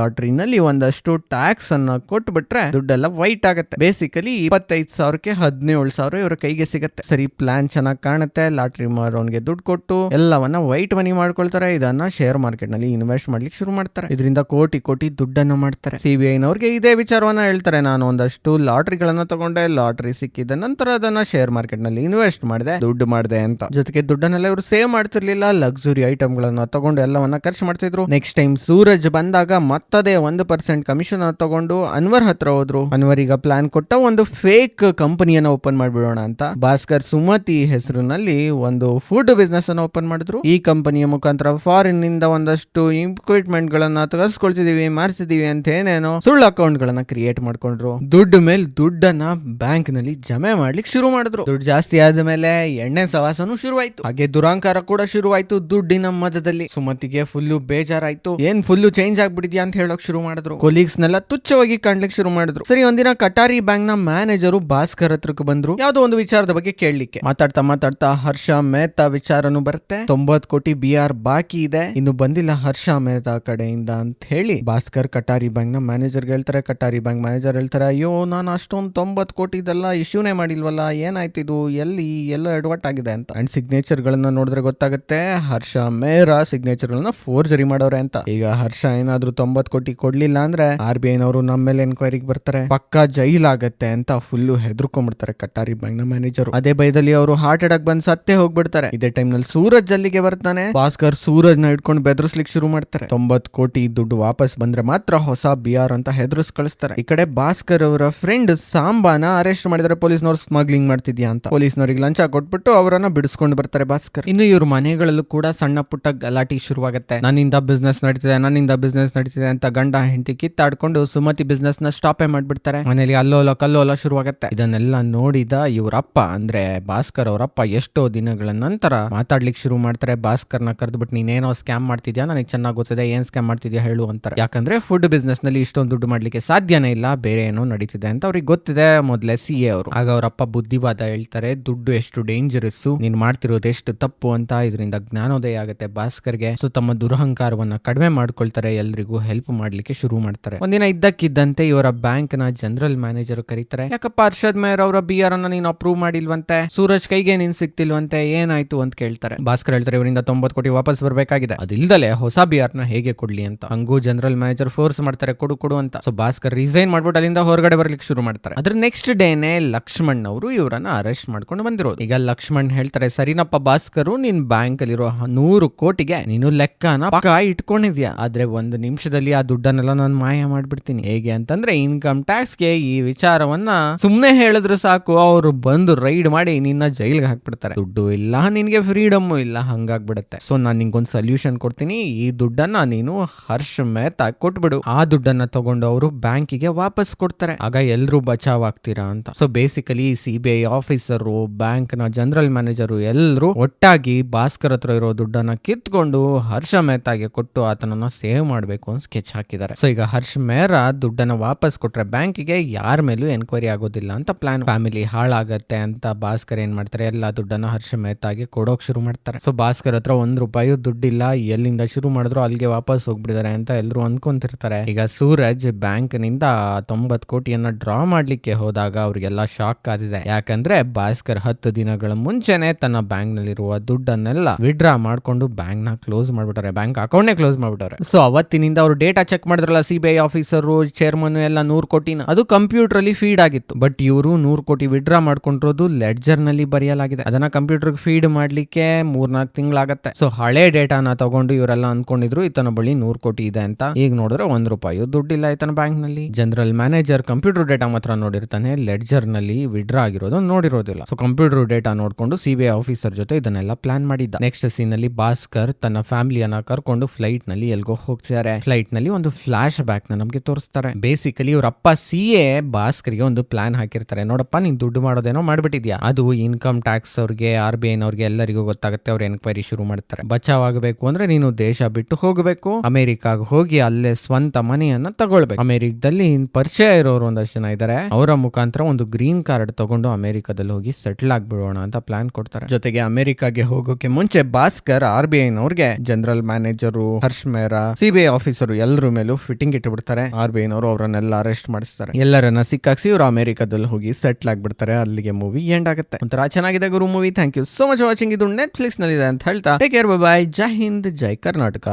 ಒಂದಷ್ಟು ಟ್ಯಾಕ್ಸ್ ಅನ್ನ ಕೊಟ್ಬಿಟ್ರೆ ದುಡ್ಡೆಲ್ಲ ವೈಟ್ ಆಗುತ್ತೆ. ಬೇಸಿಕಲಿ ಇಪ್ಪತ್ತೈದು ಸಾವಿರಕ್ಕೆ ಹದಿನೇಳು ಸಾವಿರ ಇವರ ಕೈಗೆ ಸಿಗುತ್ತೆ. ಸರಿ ಪ್ಲಾನ್ ಚೆನ್ನಾಗಿ ಕಾಣುತ್ತೆ. ಲಾಟ್ರಿ ಮಾರೋನ್ಗೆ ದುಡ್ಡು ಕೊಟ್ಟು ಎಲ್ಲವನ್ನ ವೈಟ್ ಮನಿ ಮಾಡ್ಕೊಳ್ತಾರೆ. ಇದನ್ನ ಶೇರ್ ಮಾರ್ಕೆಟ್ನಲ್ಲಿ ಇನ್ವೆಸ್ಟ್ ಮಾಡ್ಲಿಕ್ಕೆ ಶುರು ಮಾಡ್ತಾರೆ. ಇದರಿಂದ ಕೋಟಿ ಕೋಟಿ ದುಡ್ಡನ್ನ ಮಾಡ್ತಾರೆ. ಸಿಬಿಐ ನವರಿಗೆ ಇದೇ ವಿಚಾರವನ್ನ ಹೇಳ್ತಾರೆ. ನಾನು ಒಂದಷ್ಟು ಲಾಟ್ರಿಗಳನ್ನ ತಗೊಂಡೆ. ಲಾಟ್ರಿ ಸಿಕ್ಕಿದ ನಂತರ ಅದನ್ನ ಶೇರ್ ಮಾರ್ಕೆಟ್ನಲ್ಲಿ ಇನ್ವೆಸ್ಟ್ ಮಾಡಿದೆ. ದುಡ್ಡು ಮಾಡಿದೆ ಅಂತ. ಜೊತೆಗೆ ದುಡ್ಡನ್ನೆಲ್ಲ ಇವರು ಸೇವ್ ಮಾಡ್ತಿರ್ಲಿಲ್ಲ. ಲಕ್ಸುರಿ ಐಟಮ್ ಗಳನ್ನ ತಗೊಂಡು ಎಲ್ಲವನ್ನ ಖರ್ಚು ಮಾಡ್ತಿದ್ರು. ನೆಕ್ಸ್ಟ್ ಟೈಮ್ ಸೂರಜ್ ಬಂದಾಗ ಮತ್ತದೇ ಒಂದು ಪರ್ಸೆಂಟ್ ಕಮಿಷನ್ ತಗೊಂಡು ಅನ್ವರ್ ಹತ್ರ ಹೋದ್ರು. ಅನ್ವರ್ ಈಗ ಪ್ಲಾನ್ ಕೊಟ್ಟ ಒಂದು ಫೇಕ್ ಕಂಪನಿಯನ್ನ ಓಪನ್ ಮಾಡ್ಬಿಡೋಣ ಅಂತ. ಭಾಸ್ಕರ್ ಸುಮತಿ ಹೆಸರಿನಲ್ಲಿ ಒಂದು ಫುಡ್ ಬಿಸ್ನೆಸ್ ಅನ್ನ ಓಪನ್ ಮಾಡಿದ್ರು. ಈ ಕಂಪನಿಯ ಮುಖಾಂತರ ಫಾರಿನ್ನಿಂದ ಒಂದಷ್ಟು ಇಕ್ವಿಪ್ಮೆಂಟ್ ಗಳನ್ನ ತರಿಸ್ಕೊಳ್ತಿದೀವಿ ಮಾರಿಸಿದೀವಿ ಅಂತ ಏನೇನೋ ಸುಳ್ಳು ಅಕೌಂಟ್ ಗಳನ್ನ ಕ್ರಿಯೇಟ್ ಮಾಡ್ಕೊಂಡ್ರು. ದುಡ್ಡು ಮೇಲೆ ದುಡ್ಡನ್ನ ಬ್ಯಾಂಕ್ನಲ್ಲಿ ಜಮೆ ಮಾಡ್ಲಿಕ್ಕೆ ಶುರು ಮಾಡಿದ್ರು. ದುಡ್ಡು ಜಾಸ್ತಿ ಆದ ಮೇಲೆ ಎಣ್ಣೆ ಸವಾಸನು ಶುರುವಾಯ್ತು. ಹಾಗೆ ದುರಾಂಕಾರ ಕೂಡ ಶುರುವಾಯ್ತು ದುಡ್ಡಿನ ಮಧ್ಯದಲ್ಲಿ. ಸುಮತಿಗೆ ಫುಲ್ಲು ಬೇಜಾರಾಯ್ತು. ಏನ್ ಫುಲ್ಲು ಚೇಂಜ್ ಆಗ್ಬಿಟ್ಟಿದ್ಯಾ ಅಂತ ಹೇಳಕ್ ಮಾಡಿದ್ರು. ಕೊಲೀಗ್ಸ್ ನೆಲ್ಲ ತುಚ್ಛವಾಗಿ ಕಾಣ್ಲಿಕ್ಕೆ ಶುರು ಮಾಡಿದ್ರು. ಸರಿ, ಒಂದಿನ ಕಟಾರಿ ಬ್ಯಾಂಕ್ನ ಮ್ಯಾನೇಜರು ಭಾಸ್ಕರ್ ಹತ್ರಕ್ಕೆ ಬಂದ್ರು. ಯಾವ್ದೋ ಒಂದು ವಿಚಾರದ ಬಗ್ಗೆ ಕೇಳಲಿಕ್ಕೆ. ಮಾತಾಡ್ತಾ ಮಾತಾಡ್ತಾ ಹರ್ಷ ಮೆಹ್ತಾ ವಿಚಾರನು ಬರುತ್ತೆ. ತೊಂಬತ್ ಕೋಟಿ ಬಿ ಆರ್ ಬಾಕಿ ಇದೆ. ಇನ್ನು ಬಂದಿಲ್ಲ ಹರ್ಷ ಮೆಹ್ತಾ ಕಡೆಯಿಂದ ಅಂತ ಹೇಳಿ ಭಾಸ್ಕರ್ ಕಟಾರಿ ಬ್ಯಾಂಕ್ನ ಮ್ಯಾನೇಜರ್ ಹೇಳ್ತಾರೆ. ಕಟಾರಿ ಬ್ಯಾಂಕ್ ಮ್ಯಾನೇಜರ್ ಹೇಳ್ತಾರೆ, ಅಯ್ಯೋ, ನಾನು ಅಷ್ಟೊಂದು ತೊಂಬತ್ ಕೋಟಿ ಇದೆಲ್ಲ ಇಶ್ಯೂನೇ ಮಾಡಿಲ್ವಲ್ಲ ಏನಾಯ್ತಿದು ಎಲ್ಲಿ ಎಲ್ಲ ಎಡವಟ್ ಆಗಿದೆ ಅಂತ. ಅಂಡ್ ಸಿಗ್ನೇಚರ್ ಗಳನ್ನ ನೋಡಿದ್ರೆ ಗೊತ್ತಾಗುತ್ತೆ, ಹರ್ಷ ಮೇರ ಸಿಗ್ನೇಚರ್ ಗಳನ್ನ ಫೋರ್ಜರಿ ಮಾಡೋರೆ ಅಂತ. ಈಗ ಹರ್ಷ ಏನಾದ್ರೂ ತೊಂಬತ್ ಕೋಟಿ ಕೊಡ್ಲಿಲ್ಲ ಅಂದ್ರೆ ಆರ್ ಬಿ ಐನವರು ನಮ್ಮ ಮೇಲೆ ಎನ್ಕ್ವೈರಿಗೆ ಬರ್ತಾರೆ. ಪಕ್ಕಾ ಜೈಲ್ ಆಗತ್ತೆ ಅಂತ ಫುಲ್ಲು ಹೆದರ್ಕೊಂಡ್ಬಿಡ್ತಾರೆ ಕಟ್ಟಾರಿ ಬ್ಯಾಂಕ್ನ ಮ್ಯಾನೇಜರ್ ಅದೇ ಭಯದಲ್ಲಿ ಅವರು ಹಾರ್ಟ್ ಅಟ್ಯಾಕ್ ಬಂದ್ ಸತ್ತೇ ಹೋಗ್ಬಿಡ್ತಾರೆ. ಇದೇ ಟೈಮ್ನಲ್ಲಿ ಸೂರಜ್ ಅಲ್ಲಿಗೆ ಬರ್ತಾನೆ. ಭಾಸ್ಕರ್ ಸೂರಜ್ನ ಇಟ್ಕೊಂಡು ಬೆದರ್ಸ್ಲಿಕ್ಕೆ ಶುರು ಮಾಡ್ತಾರೆ. ತೊಂಬತ್ ಕೋಟಿ ದುಡ್ಡು ವಾಪಸ್ ಬಂದ್ರೆ ಮಾತ್ರ ಹೊಸ ಬಿಆರ್ ಅಂತ ಹೆದರ್ಸ್ ಕಳಿಸ್ತಾರೆ. ಈ ಕಡೆ ಭಾಸ್ಕರ್ ಅವರ ಫ್ರೆಂಡ್ ಸಾಂಬಾನ ಅರೆಸ್ಟ್ ಮಾಡಿದರೆ. ಪೊಲೀಸ್ನವ್ರು ಸ್ಮಗ್ಲಿಂಗ್ ಮಾಡ್ತಿದ್ಯಾ ಅಂತ. ಪೊಲೀಸ್ನವ್ರಿಗೆ ಲಂಚ ಕೊಟ್ಬಿಟ್ಟು ಅವರನ್ನ ಬಿಡಿಸ್ಕೊಂಡು ಬರ್ತಾರೆ ಭಾಸ್ಕರ್. ಇನ್ನು ಇವ್ರ ಮನೆಗಳಲ್ಲೂ ಕೂಡ ಸಣ್ಣ ಪುಟ್ಟ ಗಲಾಟಿ ಶುರುವಾಗುತ್ತೆ. ನನ್ನಿಂದ ಬಿಸ್ನೆಸ್ ನಡೀತಿದೆ, ನನ್ನಿಂದ ಬಿಸ್ನೆಸ್ ನಡೀತಿದೆ ಅಂತ ಗಂಡ ಹೆಂಡತಿ ಕಿತ್ತಾಡ್ಕೊಂಡು ಸುಮತಿ ಬಿಸ್ನೆಸ್ನ ಸ್ಟಾಪೇ ಮಾಡ್ಬಿಡ್ತಾರೆ. ಮನೇಲಿ ಅಲ್ಲೋಲ, ಕಲ್ಲೋಲ ಶುರುವಾಗುತ್ತೆ. ಇದನ್ನೆಲ್ಲ ನೋಡಿದ ಇವರಪ್ಪ, ಅಂದ್ರೆ ಭಾಸ್ಕರ್ ಅವರಪ್ಪ ಎಷ್ಟೋ ದಿನಗಳ ನಂತರ ಮಾತಾಡ್ಲಿಕ್ಕೆ ಶುರು ಮಾಡ್ತಾರೆ. ಭಾಸ್ಕರ್ನ ಕರೆದ್ಬಿಟ್ಟು ನೀನೇನೋ ಸ್ಕ್ಯಾಮ್ ಮಾಡ್ತಿದ್ಯಾ? ನನಗೆ ಚೆನ್ನಾಗಿ ಗೊತ್ತಿದೆ. ಏನ್ ಸ್ಕ್ಯಾಮ್ ಮಾಡ್ತಿದ್ಯಾ ಹೇಳು ಅಂತಾರೆ. ಯಾಕಂದ್ರೆ ಫುಡ್ ಬಿಸ್ನೆಸ್ನಲ್ಲಿ ಇಷ್ಟೊಂದು ದುಡ್ಡು ಮಾಡ್ಲಿಕ್ಕೆ ಸಾಧ್ಯನೇ ಇಲ್ಲ. ಬೇರೆ ಏನೋ ನಡೀತಿದೆ ಅಂತ ಅವ್ರಿಗೆ ಗೊತ್ತಿದೆ ಮೊದಲೇ ಸಿ ಎ ಅವರು. ಆಗ ಅವರಪ್ಪ ಬುದ್ಧಿವಾದ ಹೇಳ್ತಾರೆ, ದುಡ್ಡು ಎಷ್ಟು ಡೇಂಜರಸ್ ನೀನ್ ಮಾಡ್ತಿರೋದು ಎಷ್ಟು ತಪ್ಪು ಅಂತ ಇದರಿಂದ ಜ್ಞಾನೋದಯ ಆಗುತ್ತೆ. ಭಾಸ್ಕರ್ಗೆ ಸೊ ತಮ್ಮ ದುರಹಂಕಾರವನ್ನ ಕಡಿಮೆ ಮಾಡ್ಕೊಳ್ತಾರೆ. ಎಲ್ರಿಗೂ ಹೆಲ್ಪ್ ಮಾಡ್ಲಿಕ್ಕೆ ಶುರು ಮಾಡ್ತಾರೆ. ಒಂದಿನ ಇದ್ದಕ್ಕಿದ್ದಂತೆ ಇವರ ಬ್ಯಾಂಕ್ನ ಜನರಲ್ ಮ್ಯಾನೇಜರ್ ಕರೀತಾರೆ, ಯಾಕಪ್ಪ ಅರ್ಷದ್ ಮೇಯರ್ ಅವರ ಬಿ ಆರ್ ಅನ್ನ ನೀನು ಅಪ್ರೂವ್ ಮಾಡಿಲ್ವಂತೆ? ಸೂರಜ್ ಕೈಗೆ ನಿನ್ ಸಿಕ್ತಿಲ್ವಂತೆ? ಏನಾಯ್ತು? ಅಂತ ಕೇಳ್ತಾರೆ. ಭಾಸ್ಕರ್ ಹೇಳ್ತಾರೆ, ಇವರಿಂದ ತೊಂಬತ್ ಕೋಟಿ ವಾಪಸ್ ಬರಬೇಕಾಗಿದೆ. ಅದಿಲ್ದಲೆ ಹೊಸ ಬಿ ಆರ್ನ ಹೇಗೆ ಕೊಡ್ಲಿ ಅಂತ. ಹಂಗೂ ಜನರಲ್ ಮ್ಯಾನೇಜರ್ ಫೋರ್ಸ್ ಮಾಡ್ತಾರೆ, ಕೊಡು ಕೊಡು ಅಂತ. ಸೊ ಭಾಸ್ಕರ್ ರಿಸೈನ್ ಮಾಡ್ಬಿಟ್ಟು ಅಲ್ಲಿಂದ ಹೊರಗಡೆ ಬರ್ಲಿಕ್ಕೆ ಶುರು ಮಾಡ್ತಾರೆ. ಅದ್ರ ನೆಕ್ಸ್ಟ್ ಡೇನೆ ಲಕ್ಷ್ಮಣ್ ಅವರು ಇವರನ್ನ ಅರೆಸ್ಟ್ ಮಾಡ್ಕೊಂಡು ಬಂದಿರೋದು. ಈಗ ಲಕ್ಷ್ಮಣ್ ಹೇಳ್ತಾರೆ, ಸರಿನಪ್ಪ ಭಾಸ್ಕರು, ನಿನ್ ಬ್ಯಾಂಕ್ ಅಲ್ಲಿರೋ ನೂರು ಕೋಟಿಗೆ ನೀನು ಲೆಕ್ಕನ ಪಕ್ಕ ಇಟ್ಕೊಂಡಿದ್ಯಾ? ಆದ್ರೆ ಒಂದು ನಿಮಿಷದಲ್ಲಿ ಆ ದುಡ್ಡನ್ನೆಲ್ಲ ನಾನು ಮಾಯ ಮಾಡ್ಬಿಡ್ತೀನಿ. ಹೇಗೆ ಅಂತಂದ್ರೆ ಇನ್ಕಮ್ ಟ್ಯಾಕ್ಸ್ಗೆ ಈ ವಿಚಾರವನ್ನ ಸುಮ್ನೆ ಹೇಳಿದ್ರೆ ಸಾಕು. ಅವರು ಬಂದು ರೈಡ್ ಮಾಡಿ ನಿನ್ನ ಜೈಲ್ಗೆ ಹಾಕ್ಬಿಡ್ತಾರೆ. ದುಡ್ಡು ಇಲ್ಲ, ನಿನ್ಗೆ ಫ್ರೀಡಮ್ ಇಲ್ಲ, ಹಂಗಾಗ್ಬಿಡುತ್ತೆ. ಸೊ ನಾನು ನಿಂಗೊಂದು ಸೊಲ್ಯೂಷನ್ ಕೊಡ್ತೀನಿ. ಈ ದುಡ್ಡನ್ನ ನೀನು ಹರ್ಷ ಮೆಹ್ತಾ ಕೊಟ್ಬಿಡು. ಆ ದುಡ್ಡನ್ನ ತಗೊಂಡು ಅವರು ಬ್ಯಾಂಕಿಗೆ ವಾಪಸ್ ಕೊಡ್ತಾರೆ. ಆಗ ಎಲ್ರು ಬಚಾವ್ ಆಗ್ತೀರಾ ಅಂತ. So basically C B I officer ಬ್ಯಾಂಕ್ನ ಜನರಲ್ ಮ್ಯಾನೇಜರು ಎಲ್ಲರೂ ಒಟ್ಟಾಗಿ ಭಾಸ್ಕರ್ ಹತ್ರ ಇರೋ ದುಡ್ಡನ್ನ ಕಿತ್ಕೊಂಡು ಹರ್ಷ ಮೆಹ್ತಾಗೆ ಕೊಟ್ಟು ಆತನನ್ನ ಸೇವ್ ಮಾಡಬೇಕು ಅಂತ ಸ್ಕೆಚ್ ಹಾಕಿದ್ದಾರೆ. ಸೊ ಈಗ ಹರ್ಷ್ ಮೇರ ದುಡ್ಡನ್ನ ವಾಪಸ್ ಕೊಟ್ರೆ ಬ್ಯಾಂಕಿಗೆ ಯಾರ ಮೇಲೂ ಎನ್ಕ್ವೈರಿ ಆಗೋದಿಲ್ಲ ಅಂತ ಪ್ಲಾನ್ ಫ್ಯಾಮಿಲಿ ಹಾಳಾಗತ್ತೆ ಅಂತ ಭಾಸ್ಕರ್ ಏನ್ ಮಾಡ್ತಾರೆ? ಎಲ್ಲ ದುಡ್ಡನ್ನ ಹರ್ಷ ಮೆಹ್ತಾಗೆ ಕೊಡೋಕ್ ಶುರು ಮಾಡ್ತಾರೆ. ಸೊ ಭಾಸ್ಕರ್ ಹತ್ರ ಒಂದ್ ರೂಪಾಯಿ ದುಡ್ಡಿಲ್ಲ. ಎಲ್ಲಿಂದ ಶುರು ಮಾಡಿದ್ರು ಅಲ್ಲಿಗೆ ವಾಪಸ್ ಹೋಗ್ಬಿಡಿದಾರೆ ಅಂತ ಎಲ್ಲರೂ ಅನ್ಕೊಂತಿರ್ತಾರೆ. ಈಗ ಸೂರಜ್ ಬ್ಯಾಂಕ್ನಿಂದ ತೊಂಬತ್ ಕೋಟಿಯನ್ನ ಡ್ರಾ ಮಾಡ್ಲಿಕ್ಕೆ ಹೋದಾಗ ಅವ್ರಿಗೆಲ್ಲ ಶಾಕ್ ಆದಿದೆ ಯಾಕಂದ್ರೆ ಭಾಸ್ಕರ್ ಹತ್ತು ದಿನಗಳ ಮುಂಚೆನೆ ತನ್ನ ಬ್ಯಾಂಕ್ ನಲ್ಲಿರುವ ದುಡ್ಡನ್ನೆಲ್ಲ ವಿಡ್ರಾ ಮಾಡ್ಕೊಂಡು ಬ್ಯಾಂಕ್ನ ಕ್ಲೋಸ್ ಮಾಡ್ಬಿಟ್ಟಾರೆ ಬ್ಯಾಂಕ್ ಅಕೌಂಟ್ ನೇ ಕ್ಲೋಸ್ ಮಾಡ್ಬಿಟ್ಟಾರೆ ಸೊ ಅವತ್ತಿನಿಂದ ಅವರು ಡೇಟಾ ಚೆಕ್ ಮಾಡಿದ್ರಲ್ಲ C B I officer chairman ಎಲ್ಲ ನೂರ್ ಕೋಟಿನ. ಅದು ಕಂಪ್ಯೂಟರ್ ಅಲ್ಲಿ ಫೀಡ್ ಆಗಿತ್ತು. ಬಟ್ ಇವರು ನೂರು ಕೋಟಿ ವಿಡ್ರಾ ಮಾಡ್ಕೊಂಡಿರೋದು ಲೆಡ್ಜರ್ನಲ್ಲಿ ಬರೆಯಲಾಗಿದೆ. ಅದನ್ನ ಕಂಪ್ಯೂಟರ್ ಫೀಡ್ ಮಾಡ್ಲಿಕ್ಕೆ ಮೂರ್ನಾಲ್ಕು ತಿಂಗಳಾಗತ್ತೆ. ಸೊ ಹಳೆ ಡೇಟಾನ ತಗೊಂಡು ಇವರೆಲ್ಲ ಅನ್ಕೊಂಡಿದ್ರು ಈತನ ಬಳಿ ನೂರು ಕೋಟಿ ಇದೆ ಅಂತ. ಈಗ ನೋಡಿದ್ರೆ ಒಂದ್ ರೂಪಾಯಿ ದುಡ್ಡಿಲ್ಲ ಈತನ ಬ್ಯಾಂಕ್ನಲ್ಲಿ ಜನರಲ್ ಮ್ಯಾನೇಜರ್ ಕಂಪ್ಯೂಟರ್ ಡೇಟಾ ಮಾತ್ರ ನೋಡಿರ್ತಾನೆ ಲೆಡ್ಜರ್ನಲ್ಲಿ ವಿಡ್ರಾ ಆಗಿರೋದು ನೋಡಿರೋದಿಲ್ಲ. ಸೊ ಕಂಪ್ಯೂಟರ್ ಡೇಟಾ ನೋಡ್ಕೊಂಡು ಸಿಬಿಐ ಆಫೀಸರ್ ಜೊತೆ ಇದನ್ನೆಲ್ಲ ಪ್ಲಾನ್ ಮಾಡಿದ್ದ. ನೆಕ್ಸ್ಟ್ ಸೀನ್ನಲ್ಲಿ ಭಾಸ್ಕರ್ ತನ್ನ ಫ್ಯಾಮಿಲಿಯನ್ನ ಕರ್ಕೊಂಡು ಫ್ಲೈಟ್ನಲ್ಲಿ ಎಲ್ಗೋ ಹೋಗ್ತಿದ್ದಾರೆ ಫ್ಲೈಟ್ನಲ್ಲಿ ಒಂದು ಫ್ಲಾಶ್ ಬ್ಯಾಕ್ನ ನಮ್ಗೆ ತೋರಿಸ್ತಾರೆ. ಬೇಸಿಕಲಿ ಇವ್ರ ಅಪ್ಪ ಸಿ ಎ ಭಾಸ್ಕರ್ಗೆ ಒಂದು ಪ್ಲಾನ್ ಹಾಕಿರ್ತಾರೆ. ನೋಡಪ್ಪ, ನೀನ್ ದುಡ್ಡು ಮಾಡೋದೇನೋ ಮಾಡ್ಬಿಟ್ಟಿದ್ಯಾ? ಅದು ಇನ್ಕಮ್ ಟ್ಯಾಕ್ಸ್ ಅವ್ರಿಗೆ ಆರ್ ಬಿ ಐ ನವ್ರಿಗೆ ಎಲ್ಲರಿಗೂ ಗೊತ್ತಾಗುತ್ತೆ. ಅವ್ರ ಎನ್ಕ್ವೈರಿ ಶುರು ಮಾಡ್ತಾರೆ. ಬಚಾವ್ ಆಗಬೇಕು ಅಂದ್ರೆ ನೀನು ದೇಶ ಬಿಟ್ಟು ಹೋಗಬೇಕು. ಅಮೆರಿಕಾಗ ಹೋಗಿ ಅಲ್ಲೇ ಸ್ವಂತ ಮನೆಯನ್ನ ತಗೊಳ್ಬೇಕು. ಅಮೆರಿಕದಲ್ಲಿ ಪರಿಚಯ ಇರೋರು ಒಂದಷ್ಟು ಜನ ಇದ್ದಾರೆ ಅವರ ಮುಖಾಂತರ ಒಂದು ಗ್ರೀನ್ ಕಾರ್ಡ್ ತಗೊಂಡು ಅಮೆರಿಕದಲ್ಲಿ ಹೋಗಿ ಸೆಟ್ಲ್ ಆಗ್ಬಿಡೋಣ ಅಂತ ಪ್ಲಾನ್ ಕೊಡ್ತಾರೆ. ಜೊತೆಗೆ ಅಮೆರಿಕಾಗೆ ಹೋಗೋಕೆ ಮುಂಚೆ Bhaskar R B I ನವ್ರಿಗೆ general manager Harsh Mehra CBI officer ಎಲ್ಲರೂ ಫಿಟ್ಟಿಂಗ್ ಇಟ್ಬಿಡ್ತಾರೆ. ಆರ್ ಬಿ ಐನವರು ಅವರನ್ನೆಲ್ಲ ಅರೆಸ್ಟ್ ಮಾಡಿಸ್ತಾರೆ. ಎಲ್ಲರನ್ನ ಸಿಕ್ಕಾಕ್ಸಿ ಇವರು ಅಮೆರಿಕಾದಲ್ಲಿ ಹೋಗಿ ಸೆಟ್ಲ್ ಆಗ್ಬಿಡ್ತಾರೆ. ಅಲ್ಲಿಗೆ ಮೂವಿ ಎಂಡ್ ಆಗುತ್ತೆ. ಒಂಥರ ಚೆನ್ನಾಗಿದೆ ಗುರು movie thank you so much watching ಇದು ನೆಟ್ಫ್ಲಿಕ್ಸ್ನಲ್ಲಿ ಇದೆ ಅಂತ ಹೇಳ್ತಾ. ಟೇಕ್ ಕೇರ್ ಬಾಯ್ ಜೈ ಹಿಂದ್, ಜೈ ಕರ್ನಾಟಕ.